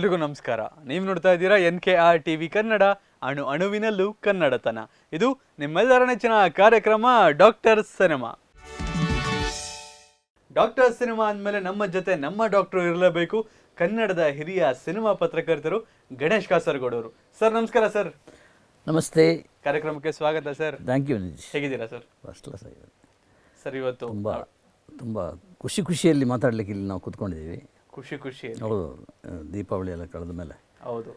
ಎಲ್ರಿಗೂ ನಮಸ್ಕಾರ. ನೀವು ನೋಡ್ತಾ ಇದ್ದೀರಾ N K R T V Kannada ಅಣು ಅಣುವಿನಲ್ಲೂ ಕನ್ನಡತನ. ಇದು ನಿಮ್ಮೆಲ್ಲರ ನೆಚ್ಚಿನ ಕಾರ್ಯಕ್ರಮ ಡಾಕ್ಟರ್ ಸಿನಿಮಾ. ಡಾಕ್ಟರ್ ಸಿನಿಮಾ ಅಂದಮೇಲೆ ನಮ್ಮ ಜೊತೆ ನಮ್ಮ ಡಾಕ್ಟರ್ ಇರಲೇಬೇಕು. ಕನ್ನಡದ ಹಿರಿಯ ಸಿನಿಮಾ ಪತ್ರಕರ್ತರು ಗಣೇಶ್ ಕಾಸರಗೋಡವರು. ಸರ್ ನಮಸ್ಕಾರ ಸರ್. ನಮಸ್ತೆ. ಕಾರ್ಯಕ್ರಮಕ್ಕೆ ಸ್ವಾಗತ ಸರ್. ಥ್ಯಾಂಕ್ ಯು ಹೇಗಿದ್ದೀರಾ ಸರ್? ಫಸ್ಟ್ ಕ್ಲಾಸ್ ಆಗಿದೆ ಸರ್ ಇವತ್ತು ತುಂಬ ತುಂಬ ಖುಷಿ ಖುಷಿಯಲ್ಲಿ ಮಾತಾಡಲಿಕ್ಕೆ ಇಲ್ಲಿ ನಾವು ಕೂತ್ಕೊಂಡಿದ್ದೀವಿ. ಖುಷಿ ಖುಷಿ ಹೌದು ದೀಪಾವಳಿ ಎಲ್ಲ ಕಳೆದ ಮೇಲೆ. ಹೌದು.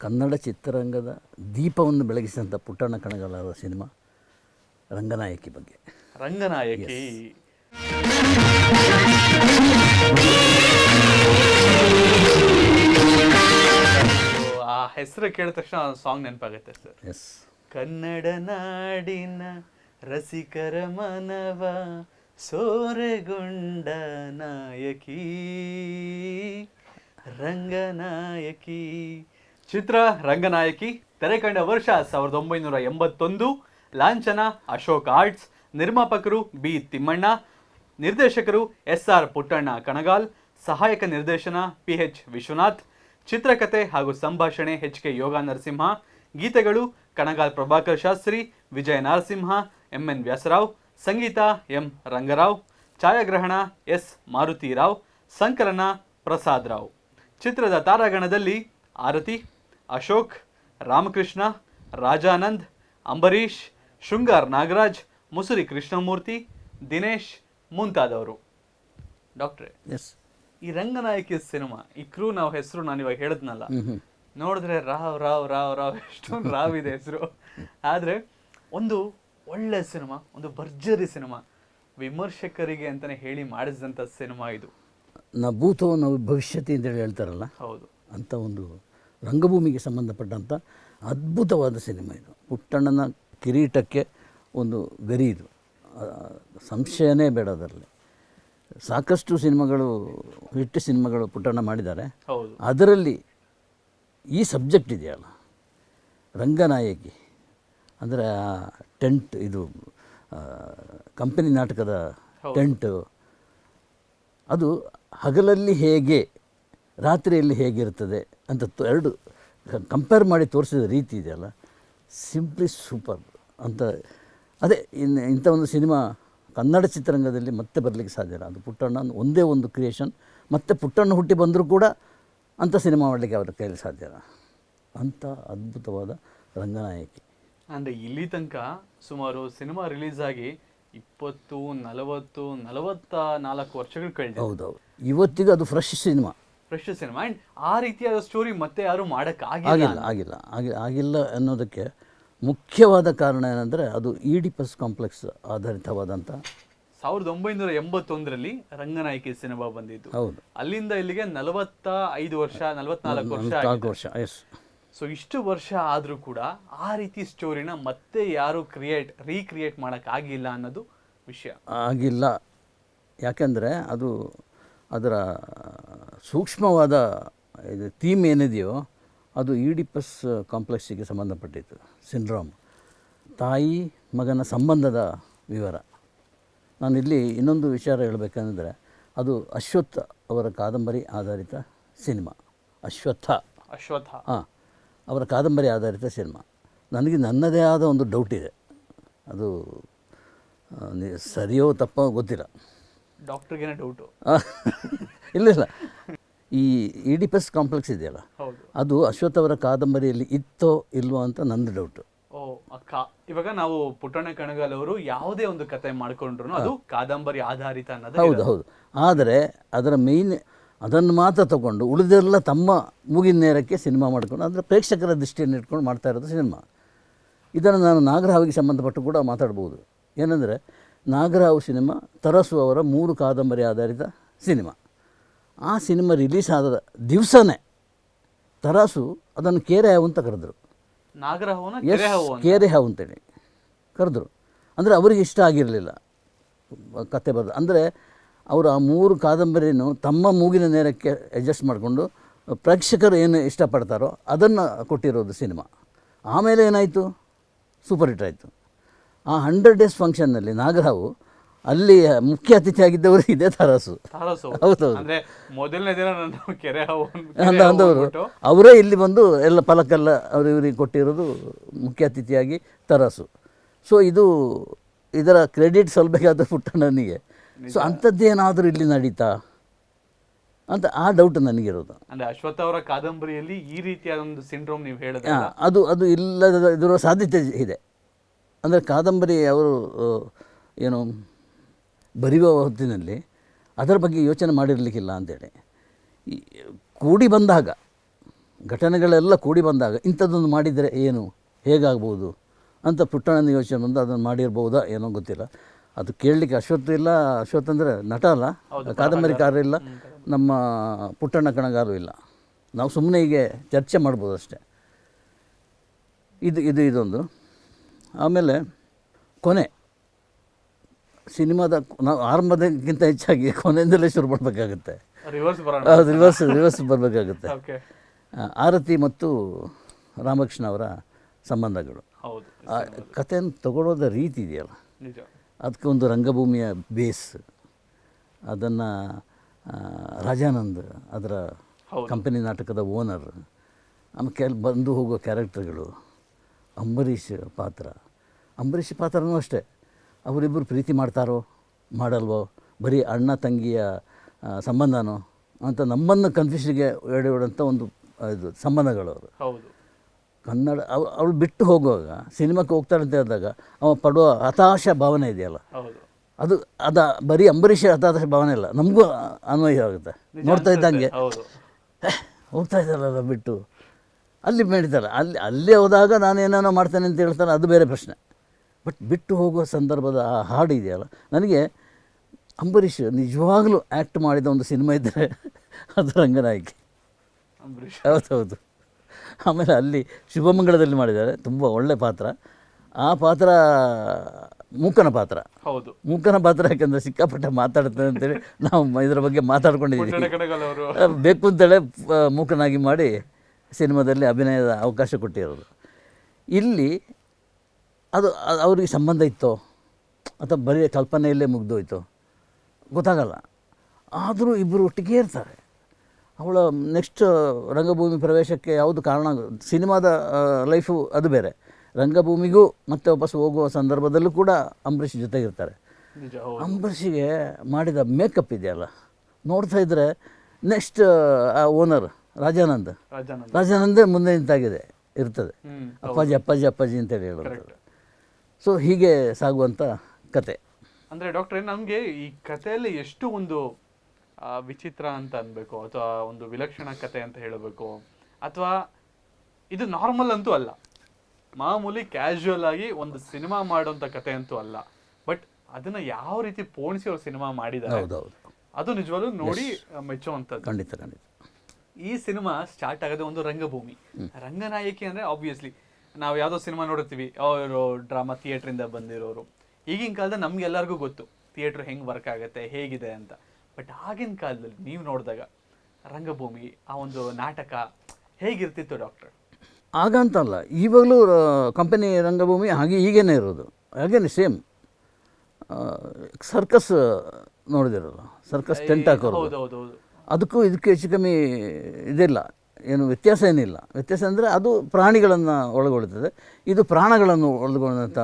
ಕನ್ನಡ ಚಿತ್ರರಂಗದ ದೀಪವನ್ನು ಬೆಳಗಿಸಿದಂಥ ಪುಟ್ಟಣ್ಣ ಕಣಗಾಲರ ಸಿನಿಮಾ ರಂಗನಾಯಕಿ ಬಗ್ಗೆ. ರಂಗನಾಯಕಿ. ಆ ಹೆಸರು ಕೇಳಿದ ತಕ್ಷಣ ಸಾಂಗ್ ನೆನಪಾಗುತ್ತೆ ಸರ್. ಎಸ್ ಕನ್ನಡ ನಾಡಿನ ರಸಿಕರ ಮನವ ಸೋರೆಗೊಂಡ ನಾಯಕಿ, ರಂಗನಾಯಕಿ. ಚಿತ್ರ ರಂಗನಾಯಕಿ ತೆರೆ ಕಂಡ ವರ್ಷ ಸಾವಿರದ ಒಂಬೈನೂರ ಎಂಬತ್ತೊಂದು. ಲಾಂಛನ, ಅಶೋಕ್ ಆರ್ಟ್ಸ್. ನಿರ್ಮಾಪಕರು ಬಿ ತಿಮ್ಮಣ್ಣ. ನಿರ್ದೇಶಕರು ಎಸ್ ಆರ್ ಪುಟ್ಟಣ್ಣ ಕಣಗಾಲ್. ಸಹಾಯಕ ನಿರ್ದೇಶನ ಪಿ ಎಚ್ ವಿಶ್ವನಾಥ್. ಚಿತ್ರಕಥೆ ಹಾಗೂ ಸಂಭಾಷಣೆ ಎಚ್ ಕೆ ಯೋಗ ನರಸಿಂಹ ಗೀತೆಗಳು ಕಣಗಾಲ್ ಪ್ರಭಾಕರ್ ಶಾಸ್ತ್ರಿ ವಿಜಯ ನರಸಿಂಹ ಎಂ ಎನ್ ವ್ಯಾಸರಾವ್. ಸಂಗೀತ ಎಂ ರಂಗರಾವ್ ಛಾಯಾಗ್ರಹಣ ಎಸ್ ಮಾರುತಿರಾವ್ ಸಂಕಲನ ಪ್ರಸಾದ್ ರಾವ್ ಚಿತ್ರದ ತಾರಾಗಣದಲ್ಲಿ ಆರತಿ ಅಶೋಕ್ ರಾಮಕೃಷ್ಣ ರಾಜಾನಂದ್ ಅಂಬರೀಷ್ ಶೃಂಗಾರ್ ನಾಗರಾಜ್ ಮುಸುರಿ ಕೃಷ್ಣಮೂರ್ತಿ ದಿನೇಶ್ ಮುಂತಾದವರು. ಡಾಕ್ಟ್ರೆ ಎಸ್. ಈ ರಂಗನಾಯಕಿ ಸಿನಿಮಾ ಈ ಕ್ರೂ ನಾವು ಹೆಸರು ನಾನು ಇವಾಗ ಹೇಳಿದ್ನಲ್ಲ ನೋಡಿದ್ರೆ ರಾವ್ ರಾವ್ ರಾವ್ ರಾವ್ ಎಷ್ಟೊಂದು ರಾವ್ ಇದೆ ಹೆಸರು. ಆದರೆ ಒಂದು ಒಳ್ಳೆ ಸಿನಿಮಾ ಒಂದು ಭರ್ಜರಿ ಸಿನಿಮಾ. ವಿಮರ್ಶಕರಿಗೆ ಅಂತಲೇ ಹೇಳಿ ಮಾಡಿಸಿದಂಥ ಸಿನಿಮಾ ಇದು. ನಾ ಭೂತವನ್ನು ನಾವು ಭವಿಷ್ಯತಿ ಅಂತೇಳಿ ಹೇಳ್ತಾರಲ್ಲ? ಹೌದು. ಅಂಥ ಒಂದು ರಂಗಭೂಮಿಗೆ ಸಂಬಂಧಪಟ್ಟಂಥ ಅದ್ಭುತವಾದ ಸಿನಿಮಾ ಇದು. ಪುಟ್ಟಣ್ಣನ ಕಿರೀಟಕ್ಕೆ ಒಂದು ಗರಿ ಇದು. ಸಂಶಯನೇ ಬೇಡ ಅದರಲ್ಲಿ. ಸಾಕಷ್ಟು ಸಿನಿಮಾಗಳು ಹಿಟ್ಟು ಸಿನಿಮಾಗಳು ಪುಟ್ಟಣ್ಣ ಮಾಡಿದ್ದಾರೆ. ಹೌದು. ಅದರಲ್ಲಿ ಈ ಸಬ್ಜೆಕ್ಟ್ ಇದೆಯಲ್ಲ ರಂಗನಾಯಕಿ. ಅಂದರೆ ಟೆಂಟ್ ಇದು ಕಂಪನಿ ನಾಟಕದ ಟೆಂಟ್. ಅದು ಹಗಲಲ್ಲಿ ಹೇಗೆ ರಾತ್ರಿಯಲ್ಲಿ ಹೇಗಿರ್ತದೆ ಅಂತ ಎರಡು ಕಂಪೇರ್ ಮಾಡಿ ತೋರಿಸಿದ ರೀತಿ ಇದೆಯಲ್ಲ ಸಿಂಪ್ಲಿ ಸೂಪರ್ ಅಂತ. ಅದೇ ಇನ್ನು ಇಂಥ ಒಂದು ಸಿನಿಮಾ ಕನ್ನಡ ಚಿತ್ರರಂಗದಲ್ಲಿ ಮತ್ತೆ ಬರಲಿಕ್ಕೆ ಸಾಧ್ಯ ಇಲ್ಲ. ಅದು ಪುಟ್ಟಣ್ಣ ಒಂದೇ ಒಂದು ಕ್ರಿಯೇಷನ್ ಮತ್ತೆ ಪುಟ್ಟಣ್ಣ ಹುಟ್ಟಿ ಬಂದರೂ ಕೂಡ ಅಂಥ ಸಿನಿಮಾ ಮಾಡಲಿಕ್ಕೆ ಅವರ ಕೈಯಲ್ಲಿ ಸಾಧ್ಯ ಇಲ್ಲ. ಅಂಥ ಅದ್ಭುತವಾದ ರಂಗನಾಯಕಿ. ಅಂದ್ರೆ ಇಲ್ಲಿ ತನಕ ಸುಮಾರು ಸಿನಿಮಾ ರಿಲೀಸ್ ಆಗಿ ಇಪ್ಪತ್ತು ನಲವತ್ತು ನಲವತ್ತ ನಾಲ್ಕು ವರ್ಷಗಳು ಕಳೆದ ಹೌದೌದು. ಇವತ್ತಿಗೂ ಅದು fresh cinema. Fresh cinema. And ಆ ರೀತಿಯಾದ ಸ್ಟೋರಿ ಮತ್ತೆ ಯಾರು ಮಾಡಕ್ ಆಗಿಲ್ಲ. ಆಗಿಲ್ಲ ಆಗಿಲ್ಲ ಆಗಿ ಆಗಿಲ್ಲ ಅನ್ನೋದಕ್ಕೆ ಮುಖ್ಯವಾದ ಕಾರಣ ಏನಂದರೆ ಅದು ಈಡಿಪಸ್ ಕಾಂಪ್ಲೆಕ್ಸ್ ಆಧಾರಿತವಾದಂಥ ಸಾವಿರದ ಒಂಬೈನೂರ ಎಂಬತ್ತೊಂದರಲ್ಲಿ ರಂಗನಾಯಕಿ ಸಿನಿಮಾ ಬಂದಿತ್ತು ಹೌದು. ಅಲ್ಲಿಂದ ಇಲ್ಲಿಗೆ ನಲವತ್ತ ಐದು ವರ್ಷ ನಲವತ್ನಾಲ್ಕು ವರ್ಷ ನಾಲ್ಕು ವರ್ಷ ಎಸ್ ಸೊ ಇಷ್ಟು ವರ್ಷ ಆದರೂ ಕೂಡ ಆ ರೀತಿ ಸ್ಟೋರಿನ ಮತ್ತೆ ಯಾರು ಕ್ರಿಯೇಟ್ ರೀಕ್ರಿಯೇಟ್ ಮಾಡೋಕ್ಕಾಗಿಲ್ಲ ಆಗಿಲ್ಲ ಅನ್ನೋದು ವಿಷಯ. ಆಗಿಲ್ಲ. ಯಾಕೆಂದರೆ ಅದು ಅದರ ಸೂಕ್ಷ್ಮವಾದ ಇದು ಥೀಮ್ ಏನಿದೆಯೋ ಅದು ಈಡಿಪಸ್ ಕಾಂಪ್ಲೆಕ್ಸಿಗೆ ಸಂಬಂಧಪಟ್ಟಿತ್ತು ಸಿಂಡ್ರೋಮ್. ತಾಯಿ ಮಗನ ಸಂಬಂಧದ ವಿವರ. ನಾನಿಲ್ಲಿ ಇನ್ನೊಂದು ವಿಚಾರ ಹೇಳಬೇಕಂದ್ರೆ ಅದು ಅಶ್ವತ್ಥ ಅವರ ಕಾದಂಬರಿ ಆಧಾರಿತ ಸಿನಿಮಾ. ಅಶ್ವತ್ಥ ಅಶ್ವತ್ಥ ಹಾಂ. ಅವರ ಕಾದಂಬರಿ ಆಧಾರಿತ ಸಿನಿಮಾ. ನನಗೆ ನನ್ನದೇ ಆದ ಒಂದು ಡೌಟ್ ಇದೆ. ಅದು ಸರಿಯೋ ತಪ್ಪೋ ಗೊತ್ತಿಲ್ಲ. ಡಾಕ್ಟ್ರಿಗೇನೆ ಡೌಟು ಇಲ್ಲ ಇಲ್ಲ. ಈ ಇಡಿಪಸ್ ಕಾಂಪ್ಲೆಕ್ಸ್ ಇದೆಯಲ್ಲ ಅದು ಅಶ್ವಥ್ ಅವರ ಕಾದಂಬರಿಯಲ್ಲಿ ಇತ್ತೋ ಇಲ್ವೋ ಅಂತ ನಂದು ಡೌಟು ಓ ಅಕ್ಕ ಇವಾಗ ನಾವು ಪುಟ್ಟಣ್ಣ ಕಣಗಾಲ್ ಅವರು ಯಾವುದೇ ಒಂದು ಕತೆ ಮಾಡಿಕೊಂಡ್ರು ಅದು ಕಾದಂಬರಿ ಆಧಾರಿತ ಅನ್ನೋದು ಹೌದು ಹೌದು. ಆದರೆ ಅದರ ಮೇಯ್ನ್ ಅದನ್ನು ಮಾತ್ರ ತಗೊಂಡು ಉಳಿದೆಲ್ಲ ತಮ್ಮ ಮೂಗಿನ ನೇರಕ್ಕೆ ಸಿನಿಮಾ ಮಾಡಿಕೊಂಡು ಅಂದರೆ ಪ್ರೇಕ್ಷಕರ ದೃಷ್ಟಿಯನ್ನು ಇಟ್ಕೊಂಡು ಮಾಡ್ತಾ ಇರೋದು ಸಿನಿಮಾ. ಇದನ್ನು ನಾನು ನಾಗರಾವಿಗೆ ಸಂಬಂಧಪಟ್ಟು ಕೂಡ ಮಾತಾಡ್ಬೋದು. ಏನಂದರೆ ನಾಗರಾವ್ ಸಿನಿಮಾ ತರಸು ಅವರ ಮೂರು ಕಾದಂಬರಿ ಆಧಾರಿತ ಸಿನಿಮಾ. ಆ ಸಿನಿಮಾ ರಿಲೀಸ್ ಆದ ದಿವಸನೇ ತರಾಸು ಅದನ್ನು ಕೇರೆ ಹಾವು ಅಂತ ಕರೆದ್ರು. ನಾಗರಹವನ ಕೇರೆ ಹಾವು ಅಂತೇಳಿ ಕರೆದ್ರು. ಅಂದರೆ ಅವರಿಗೆ ಇಷ್ಟ ಆಗಿರಲಿಲ್ಲ. ಕತೆ ಬರೆದು. ಅಂದರೆ ಅವರು ಆ ಮೂರು ಕಾದಂಬರಿಯನ್ನು ತಮ್ಮ ಮೂಗಿನ ನೇರಕ್ಕೆ ಅಡ್ಜಸ್ಟ್ ಮಾಡಿಕೊಂಡು ಪ್ರೇಕ್ಷಕರು ಏನು ಇಷ್ಟಪಡ್ತಾರೋ ಅದನ್ನು ಕೊಟ್ಟಿರೋದು ಸಿನಿಮಾ ಆಮೇಲೆ ಏನಾಯಿತು? ಸೂಪರ್ ಹಿಟ್ ಆಯಿತು. ಆ ಹಂಡ್ರೆಡ್ ಡೇಸ್ ಫಂಕ್ಷನ್ನಲ್ಲಿ ನಾಗರಾವು ಅಲ್ಲಿ ಮುಖ್ಯ ಅತಿಥಿಯಾಗಿದ್ದವರು ಇದೇ ತರಾಸು. ಹೌದೌದು. ಮೊದಲನೇ ದಿನ ಕೆರೆ ಅಂದವರು. ಅವರೇ ಇಲ್ಲಿ ಬಂದು ಎಲ್ಲ ಫಲಕ್ಕೆಲ್ಲ ಅವರು ಇವರಿಗೆ ಕೊಟ್ಟಿರೋದು ಮುಖ್ಯ ಅತಿಥಿಯಾಗಿ ತರಾಸು. ಸೊ ಇದು ಇದರ ಕ್ರೆಡಿಟ್ ಸಲ್ಲಬೇಕಾದ ಪುಟ್ಟಣ್ಣನಿಗೆ ಸೊ ಅಂಥದ್ದೇನಾದರೂ ಇಲ್ಲಿ ನಡೀತಾ? ಅಂತ ಆ ಡೌಟ್ ನನಗಿರೋದು. ಅಂದ್ರೆ ಅಶ್ವಥ್ ಅವರ ಕಾದಂಬರಿಯಲ್ಲಿ ಈ ರೀತಿಯಾದ ಒಂದು ಸಿಂಡ್ರೋಮ್ ನೀವು ಹೇಳಿದ್ರೆ ಅದು ಅದು ಇಲ್ಲದ ಇದಿರೋ ಸಾಧ್ಯತೆ ಇದೆ. ಅಂದರೆ ಕಾದಂಬರಿ ಅವರು ಏನು ಬರೆಯುವ ಹೊತ್ತಿನಲ್ಲಿ ಅದರ ಬಗ್ಗೆ ಯೋಚನೆ ಮಾಡಿರಲಿಕ್ಕಿಲ್ಲ ಅಂತೇಳಿ ಕೂಡಿ ಬಂದಾಗ ಘಟನೆಗಳೆಲ್ಲ ಕೂಡಿ ಬಂದಾಗ ಇಂಥದ್ದೊಂದು ಮಾಡಿದರೆ ಏನು? ಹೇಗಾಗ್ಬೋದು? ಅಂತ ಪುಟ್ಟಣ್ಣನ ಯೋಚನೆ ಬಂದು ಅದನ್ನು ಮಾಡಿರ್ಬೋದಾ? ಏನೋ ಗೊತ್ತಿಲ್ಲ. ಅದು ಕೇಳಲಿಕ್ಕೆ ಅಶ್ವತ್ಥ ಇಲ್ಲ. ಅಶ್ವತ್ ಅಂದರೆ ನಟ ಅಲ್ಲ. ಕಾದಂಬರಿಕಾರ ಇಲ್ಲ. ನಮ್ಮ ಪುಟ್ಟಣ್ಣ ಕಣಗಾರು ಇಲ್ಲ. ನಾವು ಸುಮ್ಮನೆ ಹೀಗೆ ಚರ್ಚೆ ಮಾಡ್ಬೋದು ಅಷ್ಟೇ. ಇದು ಇದು ಇದೊಂದು. ಆಮೇಲೆ ಕೊನೆ. ಸಿನಿಮಾದ ನಾವು ಆರಂಭದಕ್ಕಿಂತ ಹೆಚ್ಚಾಗಿ ಕೊನೆಯಿಂದಲೇ ಶುರು ಮಾಡಬೇಕಾಗುತ್ತೆ. ರಿವರ್ಸ್ ಅದು ರಿವರ್ಸ್ ರಿವರ್ಸ್ ಬರಬೇಕಾಗುತ್ತೆ. ಆರತಿ ಮತ್ತು ರಾಮಕೃಷ್ಣ ಅವರ ಸಂಬಂಧಗಳು. ಕಥೆಯನ್ನು ತಗೊಳ್ಳೋದ ರೀತಿ ಇದೆಯಲ್ಲ. ಅದಕ್ಕೆ ಒಂದು ರಂಗಭೂಮಿಯ ಬೇಸ್ ಅದನ್ನು ರಾಜಾನಂದ್ ಅದರ. ಕಂಪನಿ ನಾಟಕದ ಓನರ್ ಆಮೇಲೆ ಕೆಲ ಬಂದು ಹೋಗೋ ಕ್ಯಾರೆಕ್ಟರ್ಗಳು ಅಂಬರೀಷ್ ಪಾತ್ರ. ಅಂಬರೀಷ್ ಪಾತ್ರನೂ ಅಷ್ಟೇ. ಅವರಿಬ್ಬರು ಪ್ರೀತಿ ಮಾಡ್ತಾರೋ ಮಾಡಲ್ವೋ? ಬರೀ ಅಣ್ಣ ತಂಗಿಯ ಸಂಬಂಧನೋ? ಅಂತ ನಮ್ಮನ್ನು ಕನ್ಫ್ಯೂಷನ್ಗೆ ಎಡೆಯೋಡಂಥ ಒಂದು ಇದು ಸಂಬಂಧಗಳು ಅವರು. ಹೌದು. ಕನ್ನಡ ಅವ್ ಅವಳು ಬಿಟ್ಟು ಹೋಗುವಾಗ ಸಿನಿಮಾಕ್ಕೆ ಹೋಗ್ತಾಳೆ ಅಂತ ಹೇಳಿದಾಗ ಅವ ಪಡುವ ಹತಾಶ ಭಾವನೆ ಇದೆಯಲ್ಲ? ಹೌದು. ಅದು ಅದ ಬರೀ ಅಂಬರೀಷ್ ಹತಾಶ ಭಾವನೆ ಇಲ್ಲ ನಮಗೂ ಅನ್ವಯ ಆಗುತ್ತೆ. ನೋಡ್ತಾ. ಇದ್ದಂಗೆ. ಹೌದು. ಹೋಗ್ತಾ ಇದ್ದಾರಲ್ಲ ಬಿಟ್ಟು. ಅಲ್ಲಿ ಮಾಡಿದ್ದಾರೆ ಅಲ್ಲಿ ಅಲ್ಲೇ ಹೋದಾಗ ನಾನು ಏನೇನೋ ಮಾಡ್ತೇನೆ ಅಂತ ಹೇಳ್ತಾರೆ ಅದು ಬೇರೆ ಪ್ರಶ್ನೆ. ಬಟ್ ಬಿಟ್ಟು ಹೋಗುವ ಸಂದರ್ಭದ ಆ ಹಾಡು ಇದೆಯಲ್ಲ ನನಗೆ ಅಂಬರೀಷ್ ನಿಜವಾಗ್ಲೂ ಆ್ಯಕ್ಟ್ ಮಾಡಿದ ಒಂದು ಸಿನಿಮಾ ಇದ್ದರೆ ಅದು ರಂಗನಾಯಕಿ ಅಂಬರೀಷ್. ಹೌದೌದು. ಆಮೇಲೆ ಅಲ್ಲಿ ಶುಭಮಂಗಳದಲ್ಲಿ ಮಾಡಿದ್ದಾರೆ. ತುಂಬ ಒಳ್ಳೆ ಪಾತ್ರ. ಆ ಪಾತ್ರ ಮೂಕನ ಪಾತ್ರ. ಹೌದು. ಮೂಕನ ಪಾತ್ರ ಯಾಕಂದ್ರೆ ಸಿಕ್ಕಾಪಟ್ಟೆ ಅಂತ ಅಂತೇಳಿ ನಾವು ಇದರ ಬಗ್ಗೆ ಮಾತಾಡ್ಕೊಂಡಿದ್ದೀವಿ ಬೇಕು ಅಂತೇಳಿ ಮೂಕನಾಗಿ ಮಾಡಿ ಸಿನಿಮಾದಲ್ಲಿ ಅಭಿನಯದ ಅವಕಾಶ ಕೊಟ್ಟಿರೋದು. ಇಲ್ಲಿ ಅದು ಅವ್ರಿಗೆ ಸಂಬಂಧ ಇತ್ತೋ? ಅಥವಾ ಬರೀ ಕಲ್ಪನೆಯಲ್ಲೇ ಮುಗ್ದೋಯ್ತು? ಗೊತ್ತಾಗಲ್ಲ. ಆದರೂ ಇಬ್ಬರು ಒಟ್ಟಿಗೆ ಇರ್ತಾರೆ. ಅವಳ ನೆಕ್ಸ್ಟ್ ರಂಗಭೂಮಿ ಪ್ರವೇಶಕ್ಕೆ ಯಾವುದು ಕಾರಣ ಸಿನಿಮಾದ ಲೈಫು ಅದು ಬೇರೆ. ರಂಗಭೂಮಿಗೂ ಮತ್ತೆ ವಾಪಸ್ ಹೋಗುವ ಸಂದರ್ಭದಲ್ಲೂ ಕೂಡ ಅಂಬರೀಷ್ ಜೊತೆಗಿರ್ತಾರೆ. ಅಂಬರೀಷಿಗೆ ಮಾಡಿದ ಮೇಕಪ್ ಇದೆಯಲ್ಲ ನೋಡ್ತಾ ಇದ್ದರೆ ನೆಕ್ಸ್ಟ್ ಆ ಓನರ್ ರಾಜಾನಂದ್. ರಾಜಾನಂದ್. ರಾಜಾನಂದೇ ಮುಂದೆ ನಿಂತಾಗಿದೆ ಇರ್ತದೆ. ಅಪ್ಪಾಜಿ ಅಪ್ಪಾಜಿ ಅಪ್ಪಾಜಿ ಅಂತೇಳಿ ಹೇಳೋದು. ಸೊ ಹೀಗೆ ಸಾಗುವಂಥ ಕತೆ. ಅಂದ್ರೆ ಡಾಕ್ಟ್ರೆ ನಮಗೆ ಈ ಕಥೆಯಲ್ಲಿ ಎಷ್ಟು ಒಂದು ವಿಚಿತ್ರ ಅಂತ ಅನ್ಬೇಕು ಅಥವಾ ಒಂದು ವಿಲಕ್ಷಣ ಕತೆ ಅಂತ ಹೇಳಬೇಕು ಅಥವಾ ಇದು ನಾರ್ಮಲ್ ಅಂತೂ ಅಲ್ಲ. ಮಾಮೂಲಿ ಕ್ಯಾಶುವಲ್ ಆಗಿ ಒಂದು ಸಿನಿಮಾ ಮಾಡುವಂತ ಕತೆ ಅಂತೂ ಅಲ್ಲ. ಬಟ್ ಅದನ್ನ ಯಾವ ರೀತಿ ಪೋಣಿಸಿ ಅವ್ರು ಸಿನಿಮಾ ಮಾಡಿದ್ದಾರೆ ಅದು ನಿಜವಾಗ್ಲೂ ನೋಡಿ ಮೆಚ್ಚುವಂಥದ್ದು. ಖಂಡಿತ ಖಂಡಿತ. ಈ ಸಿನಿಮಾ ಸ್ಟಾರ್ಟ್ ಆಗೋದೇ ಒಂದು ರಂಗಭೂಮಿ. ರಂಗನಾಯಕಿ ಅಂದ್ರೆ ಆಬ್ವಿಯಸ್ಲಿ ನಾವು ಯಾವುದೋ ಸಿನಿಮಾ ನೋಡುತ್ತೀವಿ ಅವರು ಡ್ರಾಮಾ ಥಿಯೇಟ್ರಿಂದ ಬಂದಿರೋರು. ಈಗಿನ ಕಾಲದ ನಮ್ಗೆ ಎಲ್ಲರಿಗೂ ಗೊತ್ತು ಥಿಯೇಟ್ರ್ ಹೆಂಗ್ ವರ್ಕ್ ಆಗುತ್ತೆ ಹೇಗಿದೆ ಅಂತ. ಬಟ್ ಆಗಿನ ಕಾಲದಲ್ಲಿ ನೀವು ನೋಡಿದಾಗ ರಂಗಭೂಮಿ ಆ ಒಂದು ನಾಟಕ ಹೇಗಿರ್ತಿತ್ತು ಡಾಕ್ಟರ್ ಆಗ ಅಂತಲ್ಲ ಇವಾಗಲೂ ಕಂಪನಿ ರಂಗಭೂಮಿ ಹಾಗೆ ಈಗೇನೇ ಇರೋದು. ಹಾಗೇನೆ ಸೇಮ್ ಸರ್ಕಸ್ ನೋಡಿದಿರಲ್ಲ? ಸರ್ಕಸ್ ಟೆಂಟ್ ಹಾಕೋದು. ಅದಕ್ಕೂ ಇದಕ್ಕೂ ಹೆಚ್ಚು ಕಮ್ಮಿ ಇದಿಲ್ಲ. ಏನು ವ್ಯತ್ಯಾಸ ಏನಿಲ್ಲ. ವ್ಯತ್ಯಾಸ ಅಂದರೆ ಅದು ಪ್ರಾಣಿಗಳನ್ನು ಒಳಗೊಳ್ಳುತ್ತದೆ ಇದು ಪ್ರಾಣಗಳನ್ನು ಒಳಗೊಳ್ಳುವಂಥ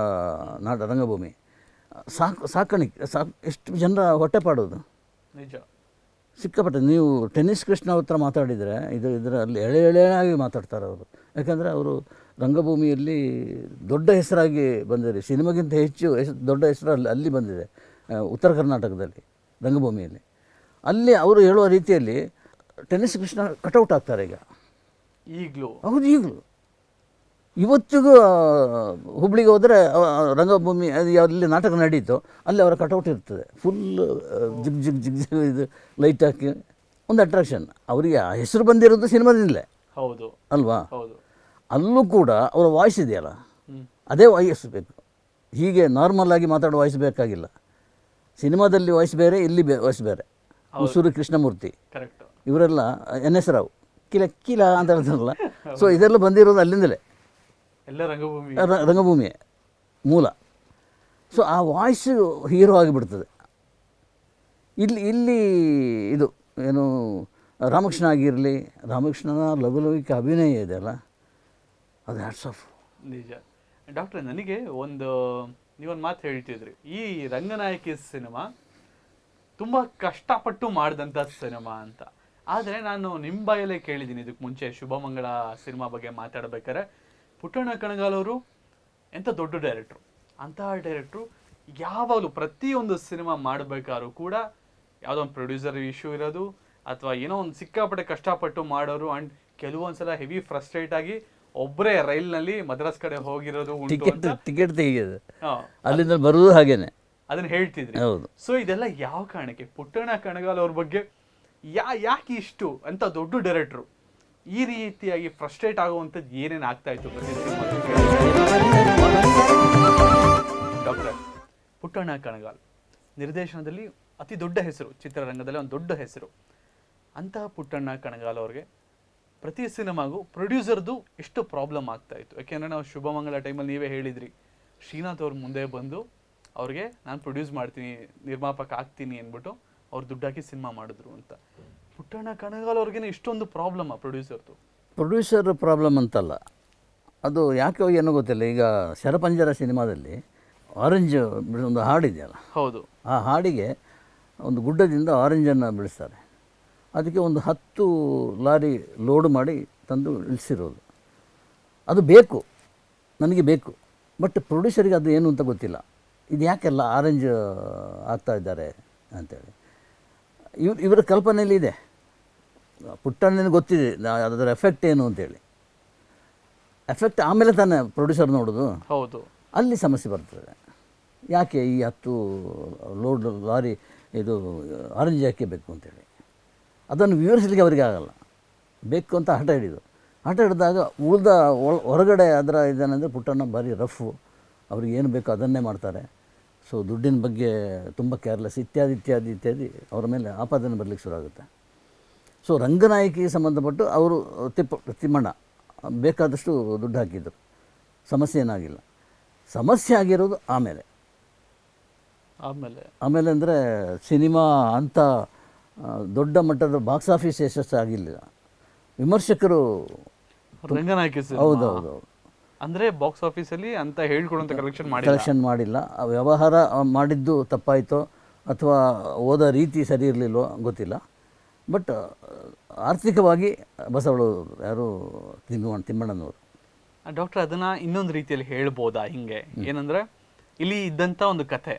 ನಾಟ ರಂಗಭೂಮಿ. ಸಾಕು ಸಾಕಾಣಿಕೆ ಸಾಕು ಎಷ್ಟು ಜನರ ಹೊಟ್ಟೆಪಾಡೋದು ನಿಜ. ಸಿಕ್ಕಾಪಟ್ಟೆ ನೀವು ಟೆನ್ನಿಸ್ ಕೃಷ್ಣ ಹತ್ರ ಮಾತಾಡಿದರೆ ಇದು ಇದರಲ್ಲಿ ಎಳೆ ಎಳೆಯಾಗಿ ಮಾತಾಡ್ತಾರೆ ಅವರು. ಯಾಕಂದರೆ ಅವರು ರಂಗಭೂಮಿಯಲ್ಲಿ ದೊಡ್ಡ ಹೆಸರಾಗಿ ಬಂದಿದೆ. ಸಿನಿಮಾಗಿಂತ ಹೆಚ್ಚು ಹೆಸ್ ದೊಡ್ಡ ಹೆಸರು ಅಲ್ಲಿ ಅಲ್ಲಿ ಬಂದಿದೆ ಉತ್ತರ ಕರ್ನಾಟಕದಲ್ಲಿ ರಂಗಭೂಮಿಯಲ್ಲಿ. ಅಲ್ಲಿ ಅವರು ಹೇಳುವ ರೀತಿಯಲ್ಲಿ ಟೆನ್ನಿಸ್ ಕೃಷ್ಣ ಕಟೌಟ್ ಆಗ್ತಾರೆ ಈಗ. ಈಗಲೂ. ಹೌದು ಈಗಲೂ. ಇವತ್ತಿಗೂ ಹುಬ್ಳಿಗೆ ಹೋದರೆ ರಂಗಭೂಮಿ ಅಲ್ಲಿ ನಾಟಕ ನಡೀತು ಅಲ್ಲಿ ಅವರ ಕಟೌಟ್ ಇರ್ತದೆ. ಫುಲ್ ಜಿಗ್ ಜಿಗ್ ಜಿಗ್ ಜಿಗ್ ಇದು ಲೈಟ್ ಹಾಕಿ ಒಂದು ಅಟ್ರಾಕ್ಷನ್ ಅವರಿಗೆ ಆ ಹೆಸರು ಬಂದಿರೋದು ಸಿನಿಮಾದಿಂದಲೇ. ಹೌದು. ಅಲ್ವಾ? ಹೌದು. ಅಲ್ಲೂ ಕೂಡ ಅವರ ವಾಯ್ಸ್ ಇದೆಯಲ್ಲ? ಅದೇ ವಾಯ್ಸ್ ಬೇಕು. ಹೀಗೆ ನಾರ್ಮಲ್ ಆಗಿ ಮಾತಾಡೋ ವಾಯ್ಸ್ ಬೇಕಾಗಿಲ್ಲ. ಸಿನಿಮಾದಲ್ಲಿ ವಾಯ್ಸ್ ಬೇರೆ ಇಲ್ಲಿ ಬೇ ವಾಯ್ಸ್ ಬೇರೆ. ಹುಸೂರು ಕೃಷ್ಣಮೂರ್ತಿ. ಇವರೆಲ್ಲ ಎನ್ ಎಸ್ ರಾವ್. ಕಿಲ ಕಿಲ ಅಂತ ಹೇಳ್ತಾರಲ್ಲ. ಸೊ ಇದೆಲ್ಲ ಬಂದಿರೋದು ಅಲ್ಲಿಂದಲೇ. ಎಲ್ಲ ರಂಗಭೂಮಿ. ರಂಗಭೂಮಿಯೇ ಮೂಲ. ಸೊ ಆ ವಾಯ್ಸ್ ಹೀರೋ ಆಗಿಬಿಡ್ತದೆ. ಇಲ್ಲಿ ಇಲ್ಲಿ ಇದು ಏನು ರಾಮಕೃಷ್ಣ ಆಗಿರಲಿ ರಾಮಕೃಷ್ಣನ ಲಘುಲೌಕಿಕ ಅಭಿನಯ ಇದೆ ಅಲ್ಲ? ಅದು ಹ್ಯಾಟ್ಸ್ ಆಫ್ ನಿಜ. ಡಾಕ್ಟ್ರೆ ನನಗೆ ಒಂದು ನೀವೊಂದು ಮಾತು ಹೇಳ್ತಿದ್ರಿ. ಈ ರಂಗನಾಯಕಿ ಸಿನಿಮಾ ತುಂಬ ಕಷ್ಟಪಟ್ಟು ಮಾಡಿದಂಥ ಸಿನಿಮಾ ಅಂತ. ಆದರೆ ನಾನು ನಿಮ್ಮ ಬಾಯಲ್ಲೇ ಕೇಳಿದ್ದೀನಿ ಇದಕ್ಕೆ ಮುಂಚೆ ಶುಭಮಂಗಳ ಸಿನಿಮಾ ಬಗ್ಗೆ ಮಾತಾಡ್ಬೇಕಾದ್ರೆ. ಪುಟ್ಟಣ್ಣ ಕಣಗಾಲ್ ಅವರು ಎಂಥ ದೊಡ್ಡ ಡೈರೆಕ್ಟ್ರು ಅಂತಹ ಡೈರೆಕ್ಟ್ರು ಯಾವಾಗಲೂ ಪ್ರತಿಯೊಂದು ಸಿನಿಮಾ ಮಾಡಬೇಕಾದ್ರೂ ಕೂಡ ಯಾವುದೋ ಒಂದು ಪ್ರೊಡ್ಯೂಸರ್ ಇಶ್ಯೂ ಇರೋದು ಅಥವಾ ಏನೋ ಒಂದು ಸಿಕ್ಕಾಪಟ್ಟೆ ಕಷ್ಟಪಟ್ಟು ಮಾಡೋರು ಅಂಡ್ ಕೆಲವೊಂದ್ಸಲ ಹೆವಿ ಫ್ರಸ್ಟ್ರೇಟ್ ಆಗಿ ಒಬ್ಬರೇ ರೈಲ್ನಲ್ಲಿ ಮದ್ರಾಸ್ ಕಡೆ ಹೋಗಿರೋದು ಉಂಟು ಟಿಕೆಟ್ ಟಿಕೆಟ್ ತೆಗೆಯೋದು. ಅಲ್ಲಿಂದ ಬರೋದು ಹಾಗೇನೆ. ಅದನ್ನ ಹೇಳ್ತಿದ್ರಿ. ಹೌದು. ಸೊ ಇದೆಲ್ಲ ಯಾವ ಕಾರಣಕ್ಕೆ? ಪುಟ್ಟಣ್ಣ ಕಣಗಾಲ್ ಅವ್ರ ಬಗ್ಗೆ ಯಾ ಯಾಕೆ ಇಷ್ಟು ಅಂತ ದೊಡ್ಡ ಡೈರೆಕ್ಟ್ರು ಈ ರೀತಿಯಾಗಿ ಫ್ರಸ್ಟ್ರೇಟ್ ಆಗುವಂಥದ್ದು ಏನೇನು ಆಗ್ತಾ ಇತ್ತು ಡಾಕ್ಟರ್, ಪುಟ್ಟಣ್ಣ ಕಣಗಾಲ್. ನಿರ್ದೇಶನದಲ್ಲಿ ಅತಿ ದೊಡ್ಡ ಹೆಸರು, ಚಿತ್ರರಂಗದಲ್ಲಿ ಒಂದು ದೊಡ್ಡ ಹೆಸರು. ಅಂತಹ ಪುಟ್ಟಣ್ಣ ಕಣಗಾಲ್ ಅವ್ರಿಗೆ ಪ್ರತಿ ಸಿನಿಮಾಗೂ ಪ್ರೊಡ್ಯೂಸರ್ದು ಎಷ್ಟು ಪ್ರಾಬ್ಲಮ್ ಆಗ್ತಾ ಇತ್ತು. ಯಾಕೆಂದರೆ ನಾವು ಶುಭಮಂಗಲ ಟೈಮಲ್ಲಿ ನೀವೇ ಹೇಳಿದ್ರಿ, ಶ್ರೀನಾಥ್ ಅವ್ರ ಮುಂದೆ ಬಂದು ಅವ್ರಿಗೆ, ನಾನು ಪ್ರೊಡ್ಯೂಸ್ ಮಾಡ್ತೀನಿ, ನಿರ್ಮಾಪಕ ಆಗ್ತೀನಿ ಅಂದ್ಬಿಟ್ಟು ಅವ್ರು ದುಡ್ಡಾಕಿ ಸಿನಿಮಾ ಮಾಡಿದ್ರು ಅಂತ. ಪುಟ್ಟಣ್ಣ ಕಣಗಾಲ್ ಅವ್ರಿಗೇನೆ ಇಷ್ಟೊಂದು ಪ್ರಾಬ್ಲಮ್ ಪ್ರೊಡ್ಯೂಸರ್ದು ಪ್ರೊಡ್ಯೂಸರ್ ಪ್ರಾಬ್ಲಮ್ ಅಂತಲ್ಲ. ಅದು ಯಾಕೆ ಏನೋ ಗೊತ್ತಿಲ್ಲ. ಈಗ ಶರಪಂಜರ ಸಿನಿಮಾದಲ್ಲಿ ಆರೆಂಜ್ ಒಂದು ಹಾಡಿದೆಯಲ್ಲ? ಹೌದು. ಆ ಹಾಡಿಗೆ ಒಂದು ಗುಡ್ಡದಿಂದ ಆರೆಂಜನ್ನು ಬಿಡಿಸ್ತಾರೆ. ಅದಕ್ಕೆ ಒಂದು ಹತ್ತು ಲಾರಿ ಲೋಡ್ ಮಾಡಿ ತಂದು ಇಳಿಸಿರೋದು ಅದು ಬೇಕು. ನನಗೆ ಬೇಕು. ಬಟ್ ಪ್ರೊಡ್ಯೂಸರಿಗೆ ಅದು ಏನು ಅಂತ ಗೊತ್ತಿಲ್ಲ. ಇದು ಯಾಕೆಲ್ಲ ಆರೆಂಜ್ ಆಗ್ತಾ ಇದ್ದಾರೆ ಅಂತೇಳಿ. ಇವ್ರ ಇವರ ಕಲ್ಪನೆಯಲ್ಲಿ ಇದೆ. ಪುಟ್ಟಣ್ಣನಿಗೆ ಗೊತ್ತಿದೆ ಅದರ ಎಫೆಕ್ಟ್ ಏನು ಅಂತೇಳಿ. ಎಫೆಕ್ಟ್ ಆಮೇಲೆ ತಾನೇ ಪ್ರೊಡ್ಯೂಸರ್ ನೋಡೋದು. ಹೌದು. ಅಲ್ಲಿ ಸಮಸ್ಯೆ ಬರ್ತದೆ. ಯಾಕೆ ಈ ಹತ್ತು ಲೋಡ್ ಲಾರಿ ಇದು ಆರೆಂಜ್ ಯಾಕೆ ಬೇಕು ಅಂತೇಳಿ. ಅದನ್ನು ವಿವರಿಸಲಿಕ್ಕೆ ಅವರಿಗೆ ಆಗಲ್ಲ. ಬೇಕು ಅಂತ ಆಟ ಹಿಡಿದು. ಆಟ ಹಿಡಿದಾಗ ಉಳಿದ ಒಳ- ಹೊರಗಡೆ ಅದರ ಇದೇನೆಂದರೆ ಪುಟ್ಟಣ್ಣ ಭಾರಿ ರಫು ಅವ್ರಿಗೆ ಏನು ಬೇಕೋ ಅದನ್ನೇ ಮಾಡ್ತಾರೆ. ಸೊ ದುಡ್ಡಿನ ಬಗ್ಗೆ ತುಂಬ ಕೇರ್ಲೆಸ್ ಇತ್ಯಾದಿ ಇತ್ಯಾದಿ ಇತ್ಯಾದಿ ಅವರ ಮೇಲೆ ಆಪಾದನೆ ಬರಲಿಕ್ಕೆ ಶುರು ಆಗುತ್ತೆ. ಸೊ ರಂಗನಾಯಕಿಗೆ ಸಂಬಂಧಪಟ್ಟು ಅವರು ತಿಪ್ಪ ತಿಮ್ಮಣ್ಣ ಬೇಕಾದಷ್ಟು ದುಡ್ಡು ಹಾಕಿದ್ರು. ಸಮಸ್ಯೆ ಏನಾಗಿಲ್ಲ. ಸಮಸ್ಯೆ ಆಗಿರೋದು ಆಮೇಲೆ. ಆಮೇಲೆ. ಆಮೇಲೆ ಅಂದರೆ ಸಿನಿಮಾ ಅಂಥ ದೊಡ್ಡ ಮಟ್ಟದ ಬಾಕ್ಸ್ ಆಫೀಸ್ ಯಶಸ್ಸು ಆಗಿರಲಿಲ್ಲ ವಿಮರ್ಶಕರು ರಂಗನಾಯಕಿ ಸಿನಿಮಾ? ಹೌದು ಹೌದು ಹೌದು ಅಂದ್ರೆ ಬಾಕ್ಸ್ ಆಫೀಸಲ್ಲಿ ಅಂತ ಹೇಳ್ಕೊಡುವಂಥ ಕಲೆಕ್ಷನ್ ಮಾಡಿ ಕಲೆಕ್ಷನ್ ಮಾಡಿಲ್ಲ. ವ್ಯವಹಾರ ಮಾಡಿದ್ದು ತಪ್ಪಾಯಿತೋ ಅಥವಾ ಓದೋ ರೀತಿ ಸರಿ ಇರಲಿಲ್ಲೋ ಗೊತ್ತಿಲ್ಲ. ಬಟ್ ಆರ್ಥಿಕವಾಗಿ ಬಸವಳು ಯಾರು ತಿಮ್ಮಣ್ಣ ತಿಮ್ಮಣ್ಣನವರು. ಡಾಕ್ಟರ್ ಅದನ್ನ ಇನ್ನೊಂದು ರೀತಿಯಲ್ಲಿ ಹೇಳ್ಬೋದಾ ಹಿಂಗೆ? ಏನಂದ್ರೆ ಇಲ್ಲಿ ಇದ್ದಂತ ಒಂದು ಕತೆ.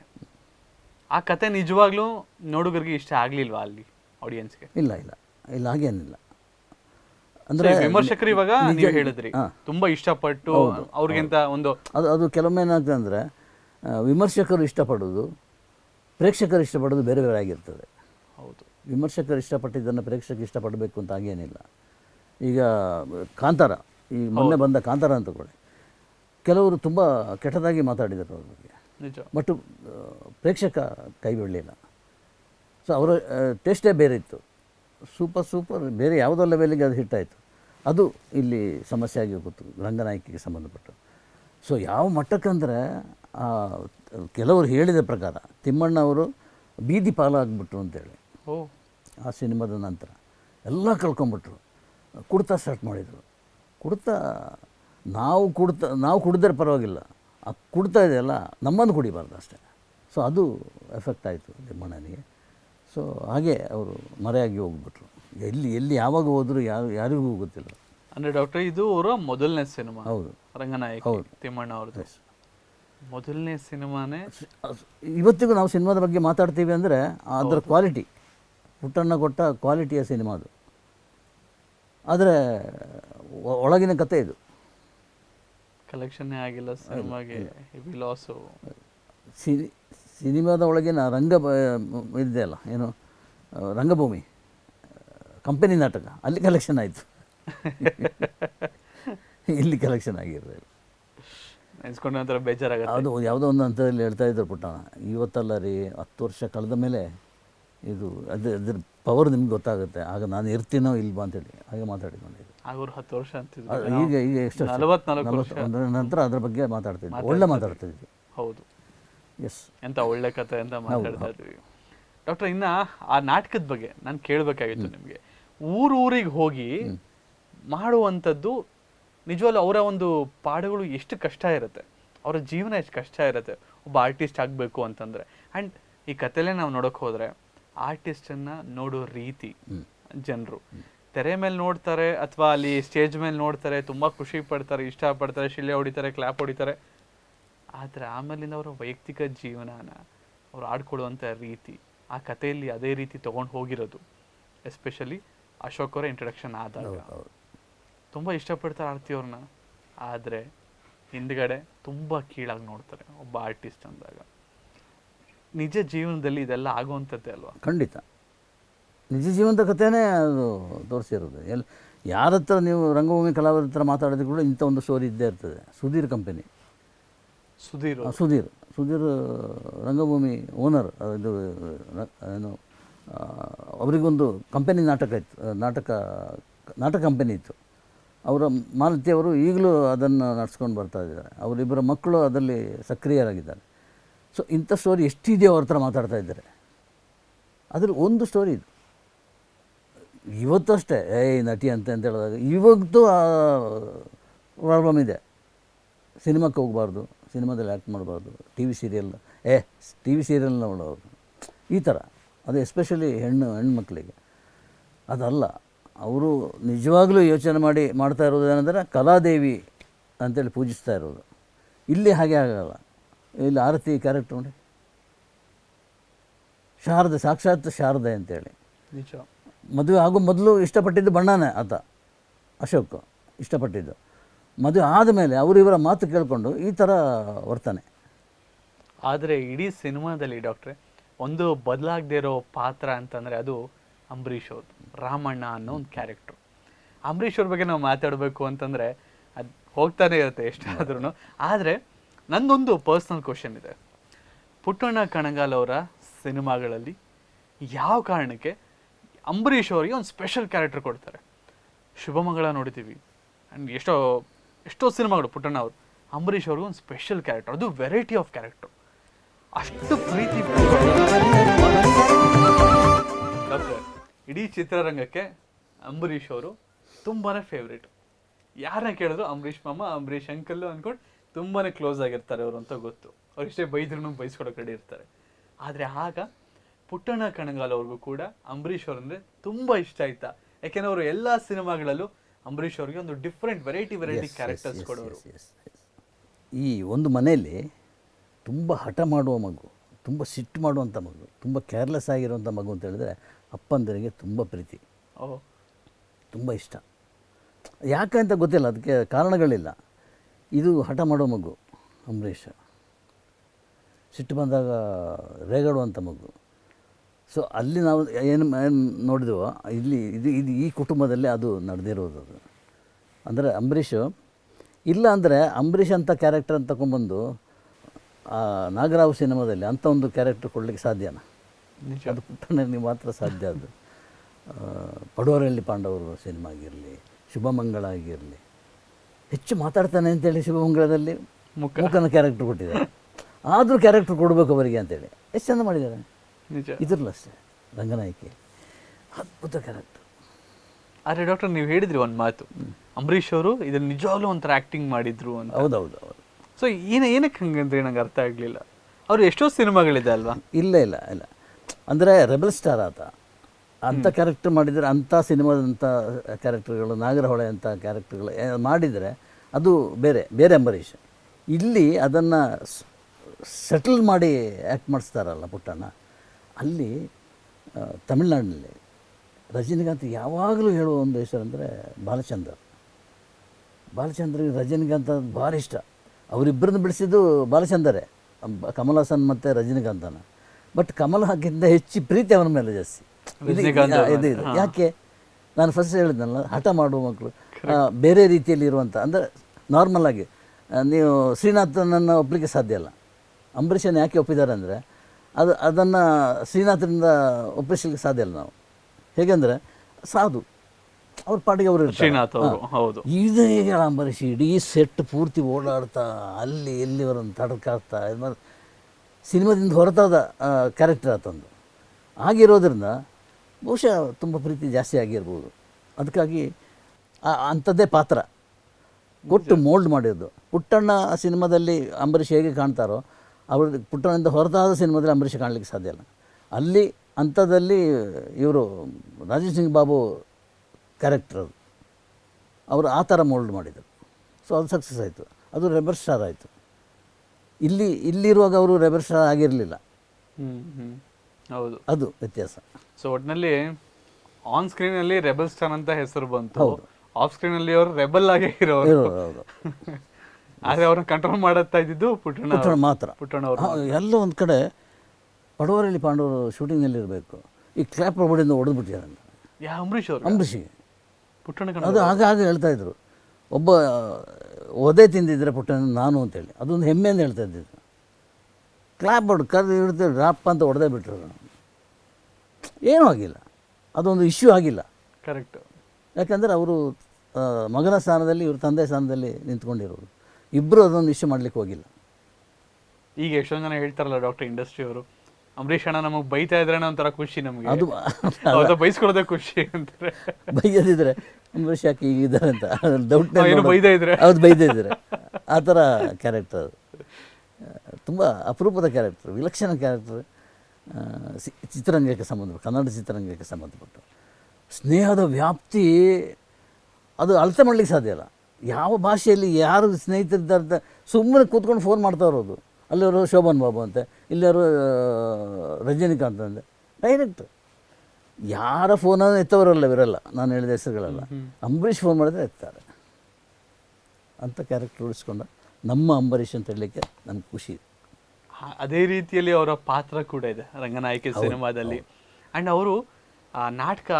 ಆ ಕತೆ ನಿಜವಾಗ್ಲೂ ನೋಡುಗರಿಗೆ ಇಷ್ಟ ಆಗಲಿಲ್ವಾ ಅಲ್ಲಿ ಆಡಿಯನ್ಸ್ಗೆ ಇಲ್ಲ ಇಲ್ಲ. ಇಲ್ಲ ಹಾಗೇನಿಲ್ಲ. ಅಂದ್ರೆ ವಿಮರ್ಶಕರು ಇವಾಗ ನೀವು ಹೇಳಿದ್ರಿ. ತುಂಬಾ ಇಷ್ಟಪಟ್ಟು ಅವ್ರಿಗಿಂತ ಒಂದು ಅದು ಅದು ಕೆಲವೊಮ್ಮೆ ಏನಾಗ್ತದೆ ಅಂದರೆ ವಿಮರ್ಶಕರು ಇಷ್ಟಪಡೋದು ಪ್ರೇಕ್ಷಕರು ಇಷ್ಟಪಡೋದು ಬೇರೆ ಬೇರೆ ಆಗಿರ್ತದೆ. ಹೌದು. ವಿಮರ್ಶಕರು ಇಷ್ಟಪಟ್ಟಿದ್ದನ್ನು ಪ್ರೇಕ್ಷಕರು ಇಷ್ಟಪಡಬೇಕು ಅಂತ ಹಾಗೇನಿಲ್ಲ. ಈಗ ಕಾಂತಾರ ಈ ಮೊನ್ನೆ ಬಂದ ಕಾಂತಾರ ಅಂತ ಕೂಡ. ಕೆಲವರು ತುಂಬ ಕೆಟ್ಟದಾಗಿ ಮಾತಾಡಿದರು ಅವ್ರ ಬಗ್ಗೆ. ಬಟ್ ಪ್ರೇಕ್ಷಕ ಕೈ ಬಿಡಲಿಲ್ಲ ಸೊ ಅವರ ಟೇಸ್ಟೇ ಬೇರೆ ಇತ್ತು. ಸೂಪರ್ ಸೂಪರ್ ಬೇರೆ ಯಾವುದೋ ಲೆವೆಲಿಗೆ ಅದು ಹಿಟ್ಟಾಯಿತು ಅದು ಇಲ್ಲಿ ಸಮಸ್ಯೆ ಆಗಿ ಗೊತ್ತು ರಂಗನಾಯಕಿಗೆ ಸಂಬಂಧಪಟ್ಟು. ಸೊ ಯಾವ ಮಟ್ಟಕ್ಕಂದರೆ ಕೆಲವರು ಹೇಳಿದ ಪ್ರಕಾರ ತಿಮ್ಮಣ್ಣ ಅವರು ಬೀದಿ ಪಾಲಾಗ್ಬಿಟ್ರು ಅಂತೇಳಿ. ಓ. ಆ ಸಿನಿಮಾದ ನಂತರ ಎಲ್ಲ ಕಳ್ಕೊಂಬಿಟ್ರು. ಕುಡ್ತಾ ಸ್ಟಾರ್ಟ್ ಮಾಡಿದರು. ಕುಡ್ತಾ ನಾವು ಕುಡ್ತಾ ನಾವು ಕುಡಿದ್ರೆ ಪರವಾಗಿಲ್ಲ. ಆ ಕುಡ್ತಾ ಇದೆಯಲ್ಲ ನಮ್ಮನ್ನು ಕುಡಿಬಾರ್ದು ಅಷ್ಟೇ. ಸೊ ಅದು ಎಫೆಕ್ಟ್ ಆಯಿತು ತಿಮ್ಮಣ್ಣನಿಗೆ ಸೊ ಹಾಗೆ ಅವರು ಮರೆಯಾಗಿ ಹೋಗ್ಬಿಟ್ರು. ಎಲ್ಲಿ ಎಲ್ಲಿ ಯಾವಾಗ ಹೋದರೂ ಯಾರು ಯಾರಿಗೂ ಗೊತ್ತಿಲ್ಲ. ಅಂದರೆ ಡಾಕ್ಟರ್ ಇದು ಅವರ ಮೊದಲನೇ ಸಿನಿಮಾ. ಹೌದು. ರಂಗನಾಯಕ ಹೌದು. ತಿಮ್ಮಣ್ಣ ಅವ್ರದ್ದು. ಮೊದಲನೇ ಸಿನಿಮಾನೇ ಇವತ್ತಿಗೂ ನಾವು ಸಿನಿಮಾದ ಬಗ್ಗೆ ಮಾತಾಡ್ತೀವಿ ಅಂದರೆ ಅದರ ಕ್ವಾಲಿಟಿ ಪುಟ್ಟಣ್ಣ ಕೊಟ್ಟ ಕ್ವಾಲಿಟಿಯ ಸಿನಿಮಾ ಅದು. ಆದರೆ ಒಳಗಿನ ಕತೆ ಇದು. ಕಲೆಕ್ಷನ್ನೇ ಆಗಿಲ್ಲ ಸಿನಿಮಾಗೆ ಲಾಸು ಸಿನಿ ಸಿನಿಮಾದ ಒಳಗಿನ ರಂಗ ಇದೆ ಅಲ್ಲ ಏನು ರಂಗಭೂಮಿ ಕಂಪನಿ ನಾಟಕ ಅಲ್ಲಿ ಕಲೆಕ್ಷನ್ ಆಯಿತು. ಇಲ್ಲಿ ಕಲೆಕ್ಷನ್ ಆಗಿರಲಿಲ್ಲ ನೆನ್ಸ್ಕೊಂಡ ನಂತರ ಬೇಜಾರಾಗುತ್ತೆ. ಅದು ಯಾವುದೋ ಒಂದು ಹಂತದಲ್ಲಿ ಹೇಳ್ತಾ ಇದ್ರು ಪುಟ್ಟಣ ಇವತ್ತಲ್ಲ ರೀ ಹತ್ತು ವರ್ಷ ಕಳೆದ ಮೇಲೆ ಇದು ಅದು ಅದ್ರ ಪವರ್ ನಿಮ್ಗೆ ಗೊತ್ತಾಗುತ್ತೆ. ಆಗ ನಾನು ಇರ್ತೀನೋ ಇಲ್ವಾ ಅಂತೇಳಿ ಹಾಗೆ ಮಾತಾಡಿಕೊಂಡಿದ್ದೆ ಅವ್ರು ಹತ್ತು ವರ್ಷ ಅಂತಿದ್ರು. ಈಗ ಈಗ ಎಷ್ಟು ವರ್ಷ? ನಂತರ ಅದ್ರ ಬಗ್ಗೆ ಮಾತಾಡ್ತಿದ್ವಿ. ಒಳ್ಳೆ ಮಾತಾಡ್ತಿದ್ವಿ. ಹೌದು. ಎಸ್ ಎಂತ ಒಳ್ಳೆ ಕತೆ ಅಂತ ಮಾತಾಡ್ತಾ ಇದ್ವಿ. ಡಾಕ್ಟರ್ ಇನ್ನ ಆ ನಾಟಕದ ಬಗ್ಗೆ ನಾನು ಕೇಳಬೇಕಾಗಿತ್ತು ನಿಮಗೆ. ಊರು ಊರಿಗೆ ಹೋಗಿ ಮಾಡುವಂಥದ್ದು ನಿಜವಲ್ಲೂ ಅವರ ಒಂದು ಪಾಡುಗಳು ಎಷ್ಟು ಕಷ್ಟ ಇರುತ್ತೆ. ಅವರ ಜೀವನ ಎಷ್ಟು ಕಷ್ಟ ಇರುತ್ತೆ. ಒಬ್ಬ ಆರ್ಟಿಸ್ಟ್ ಆಗಬೇಕು ಅಂತಂದ್ರೆ. ಆ್ಯಂಡ್ ಈ ಕಥೆಲೇ ನಾವು ನೋಡೋಕೆ ಹೋದ್ರೆ ಆರ್ಟಿಸ್ಟನ್ನು ನೋಡೋ ರೀತಿ ಜನರು. ತೆರೆ ಮೇಲೆ ನೋಡ್ತಾರೆ ಅಥವಾ ಅಲ್ಲಿ ಸ್ಟೇಜ್ ಮೇಲೆ ನೋಡ್ತಾರೆ ತುಂಬಾ ಖುಷಿ ಪಡ್ತಾರೆ ಇಷ್ಟಪಡ್ತಾರೆ ಶಿಲೆ ಹೊಡಿತಾರೆ ಕ್ಲಾಪ್ ಹೊಡಿತಾರೆ. ಆದರೆ ಆಮೇಲಿಂದ ಅವರ ವೈಯಕ್ತಿಕ ಜೀವನನ ಅವ್ರು ಆಡ್ಕೊಳ್ಳುವಂಥ ರೀತಿ ಆ ಕಥೆಯಲ್ಲಿ ಅದೇ ರೀತಿ ತಗೊಂಡು ಹೋಗಿರೋದು. ಎಸ್ಪೆಷಲಿ ಅಶೋಕ್ ಅವರ ಇಂಟ್ರಡಕ್ಷನ್ ಆದಾಗ. ತುಂಬ ಇಷ್ಟಪಡ್ತಾರೆ ಆರ್ತಿ ಅವ್ರನ್ನ. ಆದರೆ ಹಿಂದ್ಗಡೆ ತುಂಬ ಕೀಳಾಗಿ ನೋಡ್ತಾರೆ ಒಬ್ಬ ಆರ್ಟಿಸ್ಟ್ ಅಂದಾಗ. ನಿಜ ಜೀವನದಲ್ಲಿ ಇದೆಲ್ಲ ಆಗುವಂಥದ್ದೇ ಅಲ್ವಾ? ಖಂಡಿತ. ನಿಜ ಜೀವನದ ಕಥೆನೇ ಅದು ತೋರಿಸಿರೋದು. ಎಲ್ಲಿ ಯಾರ ಹತ್ರ ನೀವು ರಂಗಭೂಮಿ ಕಲಾವಿದ ಹತ್ರ ಮಾತಾಡಿದ್ರು ಕೂಡ ಇಂಥ ಒಂದು ಸ್ಟೋರಿ ಇದ್ದೇ ಇರ್ತದೆ. ಸುಧೀರ್ ಕಂಪನಿ ಸುಧೀರ್ ಸುಧೀರ್. ಸುಧೀರ್ ರಂಗಭೂಮಿ ಓನರ್ ಇದು ಏನು ಅವರಿಗೊಂದು ಕಂಪನಿ ನಾಟಕ ಇತ್ತು. ನಾಟಕ ನಾಟಕ ಕಂಪನಿ ಇತ್ತು. ಅವರ ಮಾಲತಿಯವರು ಈಗಲೂ ಅದನ್ನು ನಡೆಸ್ಕೊಂಡು ಬರ್ತಾ ಇದ್ದಾರೆ. ಅವರಿಬ್ಬರ ಮಕ್ಕಳು ಅದರಲ್ಲಿ ಸಕ್ರಿಯರಾಗಿದ್ದಾರೆ. ಸೊ ಇಂಥ ಸ್ಟೋರಿ ಎಷ್ಟಿದೆಯೋ ಅವ್ರ ಹತ್ರ ಮಾತಾಡ್ತಾ ಇದ್ದಾರೆ. ಅದ್ರಲ್ಲಿ ಒಂದು ಸ್ಟೋರಿ ಇದು. ಇವತ್ತು ಅಷ್ಟೇ ಏಯ್ ನಟಿ ಅಂತ ಅಂತ ಹೇಳಿದಾಗ ಇವತ್ತು ಪ್ರಾಬ್ಲಮ್ ಇದೆ. ಸಿನಿಮಾಕ್ಕೆ ಹೋಗಬಾರ್ದು, ಸಿನಿಮಾದಲ್ಲಿ ಆ್ಯಕ್ಟ್ ಮಾಡಬಾರ್ದು ಟಿ ವಿ ಸೀರಿಯಲ್ ಏ ಟಿ ವಿ ಸೀರಿಯಲ್ ನೋಡೋರು ಈ ಥರ, ಅದು ಎಸ್ಪೆಷಲಿ ಹೆಣ್ಣು, ಹೆಣ್ಮಕ್ಳಿಗೆ. ಅದಲ್ಲ, ಅವರು ನಿಜವಾಗಲೂ ಯೋಚನೆ ಮಾಡಿ, ಮಾಡ್ತಾ ಇರೋದು ಏನಂದರೆ ಕಲಾದೇವಿ ಅಂತೇಳಿ ಪೂಜಿಸ್ತಾ ಇರೋದು. ಇಲ್ಲಿ ಹಾಗೆ ಆಗಲ್ಲ. ಇಲ್ಲಿ ಆರತಿ ಕ್ಯಾರೆಕ್ಟರ್ ನೋಡಿ. ಶಾರದೆ ಸಾಕ್ಷಾತ್ ಶಾರದೆ ಅಂತೇಳಿ. ನಿಜ. ಮದುವೆ ಆಗೋ ಮೊದಲು ಇಷ್ಟಪಟ್ಟಿದ್ದು ಬಣ್ಣನೇ ಆತ ಅಶೋಕ್ ಇಷ್ಟಪಟ್ಟಿದ್ದು. ಮದುವೆ ಆದಮೇಲೆ ಅವರಿವರ ಮಾತು ಕೇಳಿಕೊಂಡು ಈ ಥರ ವರ್ತನೆ. ಆದರೆ ಇಡೀ ಸಿನಿಮಾದಲ್ಲಿ ಡಾಕ್ಟ್ರೆ ಒಂದು ಬದಲಾಗದೇ ಇರೋ ಪಾತ್ರ ಅಂತಂದರೆ ಅದು ಅಂಬರೀಷ್ ಅವ್ರದ್ದು ರಾಮಣ್ಣ ಅನ್ನೋ ಒಂದು ಕ್ಯಾರೆಕ್ಟ್ರು. ಅಂಬರೀಷ್ ಅವ್ರ ಬಗ್ಗೆ ನಾವು ಮಾತಾಡಬೇಕು ಅಂತಂದರೆ ಅದು ಹೋಗ್ತಾನೆ ಇರುತ್ತೆ ಎಷ್ಟಾದ್ರೂ ಆದರೆ ನಂದೊಂದು ಪರ್ಸ್ನಲ್ ಕ್ವಶನ್ ಇದೆ. ಪುಟ್ಟಣ್ಣ ಕಣಗಾಲ್ ಅವರ ಸಿನಿಮಾಗಳಲ್ಲಿ ಯಾವ ಕಾರಣಕ್ಕೆ ಅಂಬರೀಷ್ ಅವರಿಗೆ ಒಂದು ಸ್ಪೆಷಲ್ ಕ್ಯಾರೆಕ್ಟರ್ ಕೊಡ್ತಾರೆ? ಶುಭಮಂಗಳ ನೋಡ್ತೀವಿ ಆ್ಯಂಡ್ ಎಷ್ಟೋ ಎಷ್ಟೋ ಸಿನಿಮಾಗಳು ಪುಟ್ಟಣ್ಣ ಅವರು, ಅಂಬರೀಷ್ ಅವ್ರಿಗೆ ಒಂದು ಸ್ಪೆಷಲ್ ಕ್ಯಾರೆಕ್ಟರ್ ಅದು ವೆರೈಟಿ ಆಫ್ ಕ್ಯಾರೆಕ್ಟರ್ ಅಷ್ಟು ಪ್ರೀತಿ ಇಡೀ ಚಿತ್ರರಂಗಕ್ಕೆ ಅಂಬರೀಷ್ ಅವರು ತುಂಬಾ ಫೇವ್ರೇಟ್ ಯಾರನ್ನ ಕೇಳಿದ್ರು ಅಂಬರೀಷ್ ಮಾಮ, ಅಂಬರೀಷ್ ಅಂಕಲ್ಲು ಅಂದ್ಕೊಂಡು ತುಂಬಾನೇ ಕ್ಲೋಸ್ ಆಗಿರ್ತಾರೆ ಅವರು ಅಂತ ಗೊತ್ತು. ಅವ್ರು ಇಷ್ಟೇ ಬೈದ್ರೂ ಬೈಸ್ಕೊಡೋ ಕಡೆ ಇರ್ತಾರೆ. ಆದರೆ ಆಗ ಪುಟ್ಟಣ್ಣ ಕಣಗಾಲ್ ಅವ್ರಿಗೂ ಕೂಡ ಅಂಬರೀಷ್ ಅವ್ರಂದ್ರೆ ತುಂಬ ಇಷ್ಟ ಆಯ್ತಾ. ಯಾಕೆಂದ್ರೆ ಅವರು ಎಲ್ಲ ಸಿನಿಮಾಗಳಲ್ಲೂ ಅಂಬರೀಷ್ ಅವ್ರಿಗೆ ಒಂದು ಡಿಫ್ರೆಂಟ್ ವೆರೈಟಿ ವೆರೈಟಿ ಕ್ಯಾರೆಕ್ಟರ್ಸ್ ಕೊಡೋರು. ಈ ಒಂದು ಮನೆಯಲ್ಲಿ ತುಂಬ ಹಠ ಮಾಡುವ ಮಗು ತುಂಬ ಸಿಟ್ಟು ಮಾಡುವಂಥ ಮಗು ತುಂಬ ಕೇರ್ಲೆಸ್ ಆಗಿರುವಂಥ ಮಗು ಅಂತ ಹೇಳಿದ್ರೆ ಅಪ್ಪಂದರಿಗೆ ತುಂಬ ಪ್ರೀತಿ. ಓಹ್. ತುಂಬ ಇಷ್ಟ. ಯಾಕೆ ಅಂತ ಗೊತ್ತಿಲ್ಲ ಅದಕ್ಕೆ ಕಾರಣಗಳಿಲ್ಲ. ಇದು ಹಠ ಮಾಡೋ ಮಗು ಅಂಬರೀಷ. ಸಿಟ್ಟು ಬಂದಾಗ ರೇಗಾಡುವಂಥ ಮಗು. ಸೊ ಅಲ್ಲಿ ನಾವು ಏನು ಏನು ನೋಡಿದ್ವೋ ಇಲ್ಲಿ ಇದು ಇದು ಈ ಕುಟುಂಬದಲ್ಲಿ ಅದು ನಡೆದಿರೋದು ಅದು. ಅಂದರೆ ಅಂಬರೀಷು ಇಲ್ಲ ಅಂದರೆ ಅಂಬರೀಷ್ ಅಂತ ಕ್ಯಾರೆಕ್ಟರ್ ಅಂತ ತಗೊಂಬಂದು ಆ ನಾಗರಾವ್ ಸಿನಿಮಾದಲ್ಲಿ ಅಂಥ ಒಂದು ಕ್ಯಾರೆಕ್ಟರ್ ಕೊಡಲಿಕ್ಕೆ ಸಾಧ್ಯನ? ಅದು ನೀವು ಮಾತ್ರ ಸಾಧ್ಯ ಅದು. ಪಡೋರಹಳ್ಳಿ ಪಾಂಡವರು ಸಿನಿಮಾ ಆಗಿರಲಿ ಶುಭಮಂಗಳ ಆಗಿರಲಿ ಹೆಚ್ಚು ಮಾತಾಡ್ತಾನೆ ಅಂತೇಳಿ ಶುಭಮಂಗಳದಲ್ಲಿ ಮುಖ. ಮುಖನ ಕ್ಯಾರೆಕ್ಟರ್ ಕೊಟ್ಟಿದ್ದಾರೆ. ಆದರೂ ಕ್ಯಾರೆಕ್ಟರ್ ಕೊಡಬೇಕು ಅವರಿಗೆ ಅಂತೇಳಿ. ಎಷ್ಟು ಚಂದ ಮಾಡಿದ್ದಾರೆ. ನಿಜ. ಇದ್ರಲ್ಲ ಅಷ್ಟೇ ರಂಗನಾಯಕಿ. ಅದ್ಭುತ ಕ್ಯಾರೆಕ್ಟರ್ ಆರೆ ಡಾಕ್ಟರ್ ನೀವು ಹೇಳಿದ್ರಿ ಒಂದು ಮಾತು. ಅಂಬರೀಷ್ ಅವರು ಇದನ್ನು ನಿಜವಾಗ್ಲೂ ಒಂಥರ ಆ್ಯಕ್ಟಿಂಗ್ ಮಾಡಿದ್ರು ಅಂತ. ಹೌದೌದು ಹೌದು. ಸೊ ಏನು ಏನಕ್ಕೆ ಹಂಗಂದ್ರೆ ನಂಗೆ ಅರ್ಥ ಆಗಲಿಲ್ಲ. ಅವರು ಎಷ್ಟೋ ಸಿನಿಮಾಗಳಿದೆ ಅಲ್ವಾ? ಇಲ್ಲ ಇಲ್ಲ ಇಲ್ಲ. ಅಂದರೆ ರೆಬಲ್ ಸ್ಟಾರ್ ಆತ. ಅಂಥ ಕ್ಯಾರೆಕ್ಟರ್ ಮಾಡಿದರೆ ಅಂಥ ಸಿನಿಮಾದಂಥ ಕ್ಯಾರೆಕ್ಟರ್ಗಳು ನಾಗರಹೊಳೆ ಅಂಥ ಕ್ಯಾರೆಕ್ಟರ್ಗಳು ಮಾಡಿದರೆ ಅದು ಬೇರೆ ಬೇರೆ ಅಂಬರೀಷ್. ಇಲ್ಲಿ ಅದನ್ನು ಸೆಟಲ್ ಮಾಡಿ ಆ್ಯಕ್ಟ್ ಮಾಡಿಸ್ತಾರಲ್ಲ ಪುಟ್ಟಣ್ಣ. ಅಲ್ಲಿ ತಮಿಳ್ನಾಡಿನಲ್ಲಿ ರಜನಿಕಾಂತ್ ಯಾವಾಗಲೂ ಹೇಳುವ ಒಂದು ಹೆಸರಂದರೆ ಬಾಲಚಂದ್ರ. ಬಾಲಚಂದ್ರಿಗೆ ರಜನಿಕಾಂತ್ ಭಾರಿ ಇಷ್ಟ. ಅವರಿಬ್ಬರನ್ನ ಬಿಡಿಸಿದ್ದು ಬಾಲಚಂದರೇ ಕಮಲ್ ಹಾಸನ್ ಮತ್ತು ರಜನಿಕಾಂತನ. ಬಟ್ ಕಮಲ್ ಹಾಕಿಂತ ಹೆಚ್ಚು ಪ್ರೀತಿ ಅವನ ಮೇಲೆ ಜಾಸ್ತಿ. ಇದು- ಇದು ಇದು ಯಾಕೆ? ನಾನು ಫಸ್ಟ್ ಹೇಳಿದ್ನಲ್ಲ ಹಠ ಮಾಡುವ ಮಕ್ಕಳು ಬೇರೆ ರೀತಿಯಲ್ಲಿ ಇರುವಂಥ ಅಂದರೆ ನಾರ್ಮಲ್ ಆಗಿ ನೀವು ಶ್ರೀನಾಥನನ್ನು ಒಪ್ಪಲಿಕ್ಕೆ ಸಾಧ್ಯ ಇಲ್ಲ. ಅಂಬರೀಷನ್ ಯಾಕೆ ಒಪ್ಪಿದ್ದಾರೆ ಅಂದರೆ ಅದು ಅದನ್ನು ಶ್ರೀನಾಥನಿಂದ ಒಪ್ಪಿಸಲಿಕ್ಕೆ ಸಾಧ್ಯ ಇಲ್ಲ ನಾವು. ಹೇಗೆಂದರೆ ಸಾಧು ಅವ್ರ ಪಾಟಿಗೆ ಅವರು. ಶ್ರೀನಾಥ್ ಹೌದು. ಇದು ಹೇಗೆ ಅಂಬರೀಷ್ ಇಡೀ ಸೆಟ್ ಪೂರ್ತಿ ಓಡಾಡ್ತಾ ಅಲ್ಲಿ ಎಲ್ಲಿವರನ್ನು ತಡಕಾಡ್ತಾ ಇದು ಸಿನಿಮಾದಿಂದ ಹೊರತಾದ ಕ್ಯಾರೆಕ್ಟರ್ ಆತಂದು ಆಗಿರೋದ್ರಿಂದ ಬಹುಶಃ ತುಂಬ ಪ್ರೀತಿ ಜಾಸ್ತಿ ಆಗಿರ್ಬೋದು. ಅದಕ್ಕಾಗಿ ಆ- ಅಂಥದ್ದೇ ಪಾತ್ರ. ಕೊಟ್ಟು ಮೋಲ್ಡ್ ಮಾಡಿದ್ದು ಪುಟ್ಟಣ್ಣ ಸಿನಿಮಾದಲ್ಲಿ ಅಂಬರೀಷ್ ಹೇಗೆ ಕಾಣ್ತಾರೋ ಅವ್ರ ಪುಟ್ಟಣ್ಣಿಂದ ಹೊರತಾದ ಸಿನಿಮಾದಲ್ಲಿ ಅಂಬರೀಷ್ ಕಾಣಲಿಕ್ಕೆ ಸಾಧ್ಯ ಇಲ್ಲ. ಅಲ್ಲಿ ಅಂಥದ್ದಲ್ಲಿ ಇವರು ರಾಜೇಶ್ ಸಿಂಗ್ ಬಾಬು ಕ್ಯಾರೆಕ್ಟರ್ ಅದು. ಅವರು ಆ ಥರ ಮೋಲ್ಡ್ ಮಾಡಿದರು. ಸೊ ಅದು ಸಕ್ಸಸ್ ಆಯಿತು. ಅದು ರೆಬರ್ ಸ್ಟಾರ್ ಆಯಿತು. ಇಲ್ಲಿ ಇಲ್ಲಿರುವಾಗ ಅವರು ರೆಬರ್ ಸ್ಟಾರ್ ಆಗಿರಲಿಲ್ಲ. ಹೌದು. ಅದು ವ್ಯತ್ಯಾಸ. ಸೊ ಒಟ್ಟಿನಲ್ಲಿ ಆನ್ ಸ್ಕ್ರೀನ್ ಅಲ್ಲಿ ರೆಬಲ್ ಸ್ಟಾರ್ ಅಂತ ಹೆಸರು ಬಂತು. ಆಫ್ ಸ್ಕ್ರೀನ್ ಅಲ್ಲಿ ಅವರು ರೆಬಲ್ ಆಗೇ ಇರೋರು. ಆದ್ರೆ ಅವ್ರನ್ನ ಕಂಟ್ರೋಲ್ ಮಾಡುತ್ತಾ ಇದ್ದಿದ್ದು ಪುಟ್ಟಣ್ಣ ಮಾತ್ರ. ಪುಟ್ಟಣ್ಣ ಅವರು ಎಲ್ಲ ಒಂದು ಕಡೆ ಪಡವರಲ್ಲಿ ಪಾಂಡವರು ಶೂಟಿಂಗ್ನಲ್ಲಿರಬೇಕು ಈ ಕ್ಲಾಪ್ ರೋಡಿಂದ ಹೊಡೆದ್ಬಿಟ್ಟಿದ್ದಾರೆ ಯಾ ಅಂಬರೀಷ್ ಅವರು? ಅಂಬರೀಷಿಗೆ. ಪುಟ್ಟಣ್ಣ ಅದು ಆಗ ಆಗ ಹೇಳ್ತಾ ಇದ್ರು. ಒಬ್ಬ ಒದೆ ತಿಂದಿದ್ರೆ ಪುಟ್ಟಣ್ಣ ನಾನು ಅಂತೇಳಿ. ಅದೊಂದು ಹೆಮ್ಮೆಯಿಂದ ಹೇಳ್ತಾ ಇದ್ದಿದ್ದು ಕ್ಲಾಪ್ ಹೊಡ್ ಕರೆದು ಹಿಡಿದು ರಾಪ್ ಅಂತ ಹೊಡೆದೇ ಬಿಟ್ರು. ಏನೂ ಆಗಿಲ್ಲ. ಅದೊಂದು ಇಶ್ಯೂ ಆಗಿಲ್ಲ. ಕರೆಕ್ಟ್ ಯಾಕಂದರೆ ಅವರು ಮಗನ ಸ್ಥಾನದಲ್ಲಿ ಇವರು ತಂದೆ ಸ್ಥಾನದಲ್ಲಿ ನಿಂತ್ಕೊಂಡಿರೋರು. ಇಬ್ಬರು ಅದೊಂದು ಇಶ್ಯೂ ಮಾಡಲಿಕ್ಕೆ ಹೋಗಿಲ್ಲ. ಈಗ ಎಷ್ಟೊಂದು ಜನ ಹೇಳ್ತಾರಲ್ಲ ಡಾಕ್ಟರ್ ಇಂಡಸ್ಟ್ರಿ ಅವರು ಅಂಬರೀಷ್ ಅಣ್ಣ ನಮಗೆ ಬೈತಾ ಇದ್ರೆ ಒಂಥರ ಖುಷಿ ನಮಗೆ. ಅದು ಬೈಸ್ಕೊಳ್ಳೋದೇ ಖುಷಿ ಅಂತಾರೆ. ಬೈಯದಿದ್ರೆ ಅಂಬರೀಷ್ ಯಾಕೆ ಹೀಗಿದ್ದಾರೆ ಅಂತ? ಡೌಟ್ ಬೈದೇ ಇದ್ರೆ. ಹೌದು ಇದ್ರೆ. ಆ ಥರ ಕ್ಯಾರೆಕ್ಟರ್ ಅದು. ತುಂಬ ಅಪರೂಪದ ಕ್ಯಾರೆಕ್ಟರ್ ವಿಲಕ್ಷಣ ಕ್ಯಾರೆಕ್ಟರ್ ಚಿತ್ರರಂಗಕ್ಕೆ ಸಂಬಂಧಪಟ್ಟು ಕನ್ನಡ ಚಿತ್ರರಂಗಕ್ಕೆ ಸಂಬಂಧಪಟ್ಟು. ಸ್ನೇಹದ ವ್ಯಾಪ್ತಿ ಅದು ಅಳತೆ ಮಾಡಲಿಕ್ಕೆ ಸಾಧ್ಯ ಇಲ್ಲ. ಯಾವ ಭಾಷೆಯಲ್ಲಿ ಯಾರು ಸ್ನೇಹಿತರಿದ್ದಾರೆ ಅಂತ ಸುಮ್ಮನೆ ಕೂತ್ಕೊಂಡು ಫೋನ್ ಮಾಡ್ತಾ ಇರೋದು. ಅಲ್ಲಿವರು ಶೋಭನ್ ಬಾಬು ಅಂತ ಇಲ್ಲಿಯವರು ರಜನಿಕಾಂತ್ ಅಂತೆ. ಡೈರೆಕ್ಟ್ ಯಾರ ಫೋನನ್ನು ಎತ್ತವರಲ್ಲ ಇವರಲ್ಲ. ನಾನು ಹೇಳಿದ ಹೆಸರುಗಳೆಲ್ಲ. ಅಂಬರೀಷ್ ಫೋನ್ ಮಾಡಿದ್ರೆ ಎತ್ತಾರೆ. ಅಂತ ಕ್ಯಾರೆಕ್ಟರ್ ಉಳಿಸ್ಕೊಂಡ ನಮ್ಮ ಅಂಬರೀಷ್ ಅಂತ ಹೇಳಲಿಕ್ಕೆ ನನಗೆ ಖುಷಿ ಇದೆ. ಅದೇ ರೀತಿಯಲ್ಲಿ ಅವರ ಪಾತ್ರ ಕೂಡ ಇದೆ ರಂಗನಾಯಕಿ ಸಿನಿಮಾದಲ್ಲಿ. ಆ್ಯಂಡ್ ಅವರು ನಾಟಕ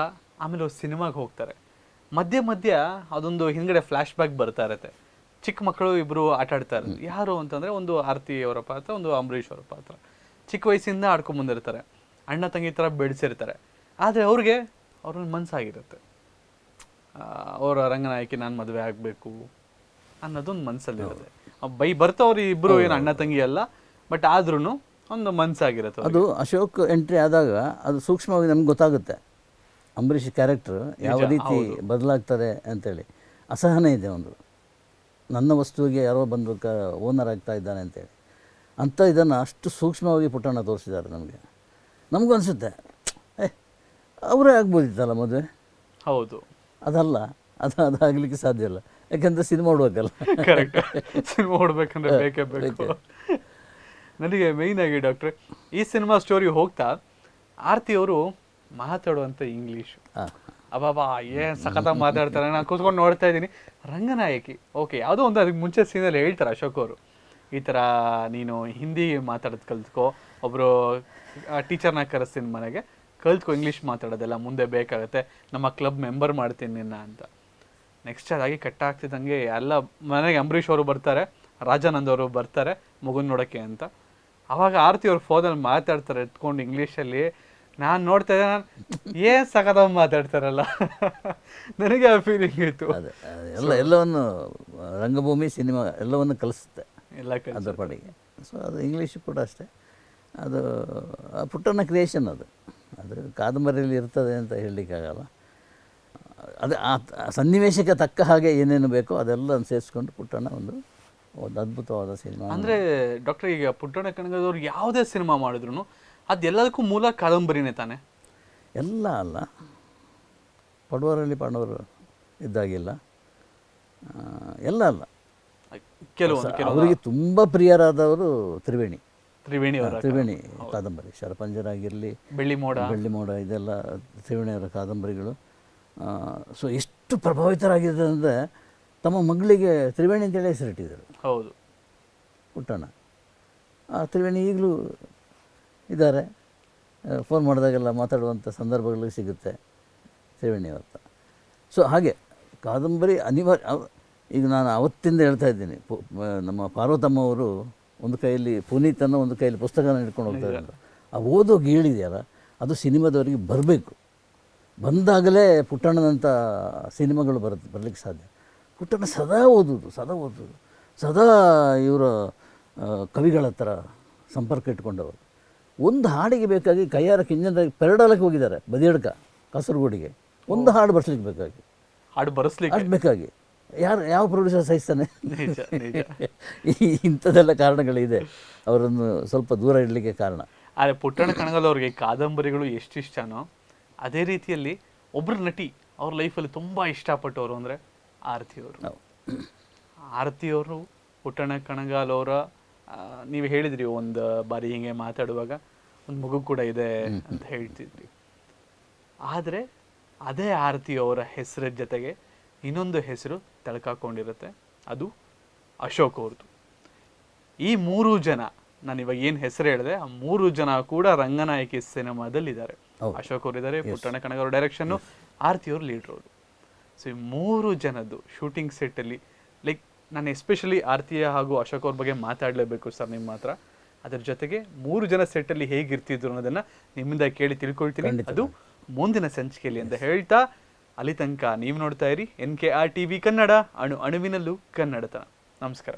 ಆಮೇಲೆ ಅವ್ರು ಸಿನಿಮಾಗೆ ಹೋಗ್ತಾರೆ. ಮಧ್ಯ ಮಧ್ಯ ಅದೊಂದು ಹಿಂದ್ಗಡೆ ಫ್ಲ್ಯಾಶ್ ಬ್ಯಾಕ್ ಬರ್ತಾ ಇರತ್ತೆ. ಚಿಕ್ಕ ಮಕ್ಕಳು ಇಬ್ಬರು ಆಟ ಆಡ್ತಾರೆ ಯಾರು ಅಂತಂದ್ರೆ ಒಂದು ಆರತಿ ಅವರ ಪಾತ್ರ ಒಂದು ಅಂಬರೀಷ್ ಅವರ ಪಾತ್ರ. ಚಿಕ್ಕ ವಯಸ್ಸಿಂದ ಆಡ್ಕೊಂಬಂದಿರ್ತಾರೆ. ಅಣ್ಣ ತಂಗಿ ಥರ ಬೆಳೆಸಿರ್ತಾರೆ. ಆದರೆ ಅವ್ರಿಗೆ ಅವ್ರನ್ನ ಮನಸ್ಸಾಗಿರುತ್ತೆ ಅವರ ರಂಗನಾಯಕಿ ನಾನು ಮದುವೆ ಆಗಬೇಕು ಅನ್ನೋದೊಂದು ಮನಸ್ಸಲ್ಲಿರುತ್ತೆ ಬೈ ಬರ್ತವ್ರು ಇಬ್ಬರು ಏನು ಅಣ್ಣ ತಂಗಿ ಅಲ್ಲ ಬಟ್ ಆದ್ರೂ ಒಂದು ಮನ್ಸಾಗಿರುತ್ತೆ. ಅದು ಅಶೋಕ್ ಎಂಟ್ರಿ ಆದಾಗ ಅದು ಸೂಕ್ಷ್ಮವಾಗಿ ನಮ್ಗೆ ಗೊತ್ತಾಗುತ್ತೆ. ಅಂಬರೀಷ್ ಕ್ಯಾರೆಕ್ಟರ್ ಯಾವ ರೀತಿ ಬದಲಾಗ್ತಾರೆ ಅಂತೇಳಿ. ಅಸಹನೆ ಇದೆ ಒಂದು. ನನ್ನ ವಸ್ತುವಿಗೆ ಯಾರೋ ಬಂದು ಕ ಓನರ್ ಆಗ್ತಾ ಇದ್ದಾನೆ ಅಂತೇಳಿ. ಅಂಥ ಇದನ್ನು ಅಷ್ಟು ಸೂಕ್ಷ್ಮವಾಗಿ ಪುಟ್ಟಣ್ಣ ತೋರಿಸಿದ್ದಾರೆ ನಮಗೆ. ನಮಗೂ ಅನಿಸುತ್ತೆ ಏ ಅವರೇ ಆಗ್ಬೋದಿತ್ತಲ್ಲ ಮದುವೆ? ಹೌದು. ಅದಲ್ಲ ಅದು ಅದಾಗಲಿಕ್ಕೆ ಸಾಧ್ಯ ಇಲ್ಲ. ಯಾಕಂದರೆ ಸಿನಿಮಾ ಓಡಬೇಕಲ್ಲ ಕರೆಕ್ಟ್ ಸಿನಿಮಾ ಓಡಬೇಕಂದ್ರೆ ಬೇಕೇ. ಬೇಕು. ನನಗೆ ಮೇಯ್ನ್ ಆಗಿ ಡಾಕ್ಟ್ರ್ ಈ ಸಿನಿಮಾ ಸ್ಟೋರಿ ಹೋಗ್ತಾ ಆರತಿ ಅವರು ಮಾತಾಡುವಂಥ ಇಂಗ್ಲೀಷ್ ಅಬಾಬಾ ಅಬ್ಬಾಬಾ ಏನ್ ಸಖತ ಮಾತಾಡ್ತಾರೆ? ನಾನು ಕೂತ್ಕೊಂಡು ನೋಡ್ತಾ ಇದ್ದೀನಿ. ರಂಗನಾಯಕಿ ಓಕೆ ಯಾವುದೋ ಒಂದು ಅದಕ್ಕೆ ಮುಂಚೆ ಸೀನಲ್ಲಿ ಹೇಳ್ತಾರೆ ಅಶೋಕ್ ಅವರು. ಈ ಥರ ನೀನು ಹಿಂದಿ ಮಾತಾಡೋದು ಕಲ್ತ್ಕೋ ಒಬ್ಬರು ಟೀಚರ್ನ ಕರೆಸ್ತೀನಿ ಮನೆಗೆ ಕಲ್ತ್ಕೊ ಇಂಗ್ಲೀಷ್ ಮಾತಾಡೋದೆಲ್ಲ ಮುಂದೆ ಬೇಕಾಗುತ್ತೆ ನಮ್ಮ ಕ್ಲಬ್ ಮೆಂಬರ್ ಮಾಡ್ತೀನಿ ನಿನ್ನ ಅಂತ. ನೆಕ್ಸ್ಟ್ ಅದಾಗಿ ಕಟ್ ಆಗ್ತಿದ್ದಂಗೆ ಎಲ್ಲ ಮನೆಗೆ ಅಂಬರೀಷ್ ಅವರು ಬರ್ತಾರೆ ರಾಜಾನಂದ್ ಅವರು ಬರ್ತಾರೆ ಮಗುನ ನೋಡೋಕ್ಕೆ ಅಂತ. ಅವಾಗ ಆರತಿ ಅವ್ರು ಫೋನಲ್ಲಿ ಮಾತಾಡ್ತಾರೆ ಎತ್ಕೊಂಡು ಇಂಗ್ಲೀಷಲ್ಲಿ ನಾನು ನೋಡ್ತಾ ಇದ್ದೆ ನಾನು ಏನು ಸಕದ ಮಾತಾಡ್ತಾರಲ್ಲ? ನನಗೆ ಆ ಫೀಲಿಂಗ್ ಇತ್ತು. ಎಲ್ಲ ಎಲ್ಲವನ್ನು ರಂಗಭೂಮಿ ಸಿನಿಮಾ ಎಲ್ಲವನ್ನು ಕಲಿಸುತ್ತೆ. ಎಲ್ಲ ಅದರ ಪಡೆಗೆ. ಸೊ ಅದು ಇಂಗ್ಲೀಷು ಕೂಡ ಅಷ್ಟೇ. ಅದು ಪುಟ್ಟಣ್ಣ ಕ್ರಿಯೇಷನ್ ಅದು. ಅದು ಕಾದಂಬರಿಯಲ್ಲಿ ಇರ್ತದೆ ಅಂತ ಹೇಳಲಿಕ್ಕಾಗಲ್ಲ ಅದೇ ಆ ಆ ಸನ್ನಿವೇಶಕ್ಕೆ ತಕ್ಕ ಹಾಗೆ ಏನೇನು ಬೇಕೋ ಅದೆಲ್ಲ ಸೇರಿಸ್ಕೊಂಡು ಪುಟ್ಟಣ್ಣ ಒಂದು ಒಂದು ಅದ್ಭುತವಾದ ಸಿನಿಮಾ. ಅಂದ್ರೆ ಡಾಕ್ಟರ್ ಈಗ ಪುಟ್ಟಣ ಕಣಗದವ್ರು ಯಾವುದೇ ಸಿನಿಮಾ ಮಾಡಿದ್ರು ಅದೆಲ್ಲದಕ್ಕೂ ಮೂಲ ಕಾದಂಬರಿನೇ ತಾನೆ? ಎಲ್ಲ ಅಲ್ಲ. ಪಡುವರಲ್ಲಿ ಪಾಂಡವರು ಇದ್ದಾಗಿಲ್ಲ. ಎಲ್ಲ ಅಲ್ಲ. ಕೆಲವು ಅವರಿಗೆ ತುಂಬ ಪ್ರಿಯರಾದವರು ತ್ರಿವೇಣಿ. ತ್ರಿವೇಣಿ ತ್ರಿವೇಣಿ ಕಾದಂಬರಿ ಶರಪಂಜರಾಗಿರಲಿ ಬೆಳ್ಳಿ ಮೋಡ ಬೆಳ್ಳಿ ಮೋಡ ಇದೆಲ್ಲ ತ್ರಿವೇಣಿಯವರ ಕಾದಂಬರಿಗಳು. ಸೊ ಎಷ್ಟು ಪ್ರಭಾವಿತರಾಗಿದೆ ಅಂದರೆ ತಮ್ಮ ಮಗಳಿಗೆ ತ್ರಿವೇಣಿ ಅಂತೇಳಿ ಹೆಸರಿಟ್ಟಿದ್ದರು. ಹೌದು. ಪುಟ್ಟಣ್ಣ. ಆ ತ್ರಿವೇಣಿ ಈಗಲೂ ಇದ್ದಾರೆ. ಫೋನ್ ಮಾಡಿದಾಗೆಲ್ಲ ಮಾತಾಡುವಂಥ ಸಂದರ್ಭಗಳು ಸಿಗುತ್ತೆ ತ್ರಿವೇಣಿ ತ್ರಿವೇಣಿಯವತ್ತ ಸೊ ಹಾಗೆ ಕಾದಂಬರಿ ಅನಿವಾರ್ಯ ಈಗ ನಾನು ಅವತ್ತಿಂದ ಹೇಳ್ತಾ ಇದ್ದೀನಿ. ಪು- ನಮ್ಮ ಪಾರ್ವತಮ್ಮ ಅವರು ಒಂದು ಕೈಯಲ್ಲಿ ಪುನೀತನ್ನು ಒಂದು ಕೈಯಲ್ಲಿ ಪುಸ್ತಕನ ಹಿಡ್ಕೊಂಡು ಹೋಗ್ತಾ ಇದ್ದಾರೆ. ಆ ಓದೋ ಗೀಳಿದೆಯಲ್ಲ ಅದು ಸಿನಿಮಾದವರಿಗೆ ಬರಬೇಕು. ಬಂದಾಗಲೇ ಪುಟ್ಟಣ್ಣನಂಥ ಸಿನಿಮಾಗಳು ಬರುತ್ತೆ ಬರಲಿಕ್ಕೆ ಸಾಧ್ಯ. ಪುಟ್ಟಣ್ಣ ಸದಾ ಓದೋದು ಸದಾ ಓದೋದು ಸದಾ ಇವರ ಕವಿಗಳ ಹತ್ರ ಸಂಪರ್ಕ ಇಟ್ಕೊಂಡವರು. ಒಂದು ಹಾಡಿಗೆ ಬೇಕಾಗಿ ಕೈಯಾರ ಕಿಂಜನ ಪೆರಡಲಕ್ಕೆ ಹೋಗಿದ್ದಾರೆ ಬದಿಯಡ್ಕ ಕಾಸರಗೋಡಿಗೆ. ಒಂದು ಹಾಡು ಬರ್ಸ್ಲಿಕ್ಕೆ ಬೇಕಾಗಿ. ಹಾಡು ಬರೆಸ್ಲಿಕ್ಕೆ? ಹಾಡು ಬೇಕಾಗಿ. ಯಾರು ಯಾವ ಪ್ರೊಡ್ಯೂಸರ್ ಸಹಿಸ್ತಾನೆ? ಇಂಥದ್ದೆಲ್ಲ ಕಾರಣಗಳಿದೆ. ಅವರನ್ನು ಸ್ವಲ್ಪ ದೂರ ಇಡಲಿಕ್ಕೆ ಕಾರಣ. ಆದರೆ ಪುಟ್ಟಣ ಕಣಗಲ್ ಅವ್ರಿಗೆ ಕಾದಂಬರಿಗಳು ಎಷ್ಟು ಇಷ್ಟನೋ ಅದೇ ರೀತಿಯಲ್ಲಿ ಒಬ್ಬರು ನಟಿ ಅವ್ರ ಲೈಫಲ್ಲಿ ತುಂಬ ಇಷ್ಟಪಟ್ಟವರು ಅಂದರೆ ಆರತಿ ಅವರು ನಾವು ಆರತಿ ಅವರು ಪುಟ್ಟಣ ಕಣಗಾಲ್ ಅವರ ನೀವು ಹೇಳಿದ್ರಿ ಒಂದು ಬಾರಿ ಹಿಂಗೆ ಮಾತಾಡುವಾಗ ಒಂದು ಮಗು ಕೂಡ ಇದೆ ಅಂತ ಹೇಳ್ತಿದ್ರಿ ಆದರೆ ಅದೇ ಆರತಿಯವರ ಹೆಸರ ಜೊತೆಗೆ ಇನ್ನೊಂದು ಹೆಸರು ತಳ್ಕಾಕೊಂಡಿರುತ್ತೆ. ಅದು ಅಶೋಕ್ ಅವ್ರದ್ದು ಈ ಮೂರು ಜನ ನಾನು ಇವಾಗ ಏನು ಹೆಸರು ಹೇಳಿದೆ ಆ ಮೂರು ಜನ ಕೂಡ ರಂಗನಾಯಕಿ ಸಿನಿಮಾದಲ್ಲಿ ಇದ್ದಾರೆ. ಅಶೋಕ್ ಅವರು ಇದ್ದಾರೆ ಪುಟ್ಟಣ ಕಣಗಾಲ್ ಅವ್ರ ಡೈರೆಕ್ಷನ್ನು ಆರತಿ ಅವರು ಲೀಡ್ರ್ ಅವರು. ಸೊ ಈ ಮೂರು ಜನದ್ದು ಶೂಟಿಂಗ್ ಸೆಟ್ಟಲ್ಲಿ ಲೈಕ್ ನಾನು ಎಸ್ಪೆಷಲಿ ಆರ್ತಿಯ ಹಾಗೂ ಅಶೋಕ್ ಅವ್ರ ಬಗ್ಗೆ ಮಾತಾಡಲೇಬೇಕು ಸರ್ ನಿಮ್ಮ ಹತ್ರ. ಅದ್ರ ಜೊತೆಗೆ ಮೂರು ಜನ ಸೆಟ್ಟಲ್ಲಿ ಹೇಗಿರ್ತಿದ್ರು ಅನ್ನೋದನ್ನ ನಿಮ್ಮಿಂದ ಕೇಳಿ ತಿಳ್ಕೊಳ್ತೀನಿ. ಅದು ಮುಂದಿನ ಸಂಚಿಕೆಯಲ್ಲಿ ಅಂತ ಹೇಳ್ತಾ ಅಲ್ಲಿ ತನಕ ನೀವು ನೋಡ್ತಾ ಇರಿ N K R T V Kannada ಅಣು ಅಣುವಿನಲ್ಲೂ ಕನ್ನಡತನ. ನಮಸ್ಕಾರ.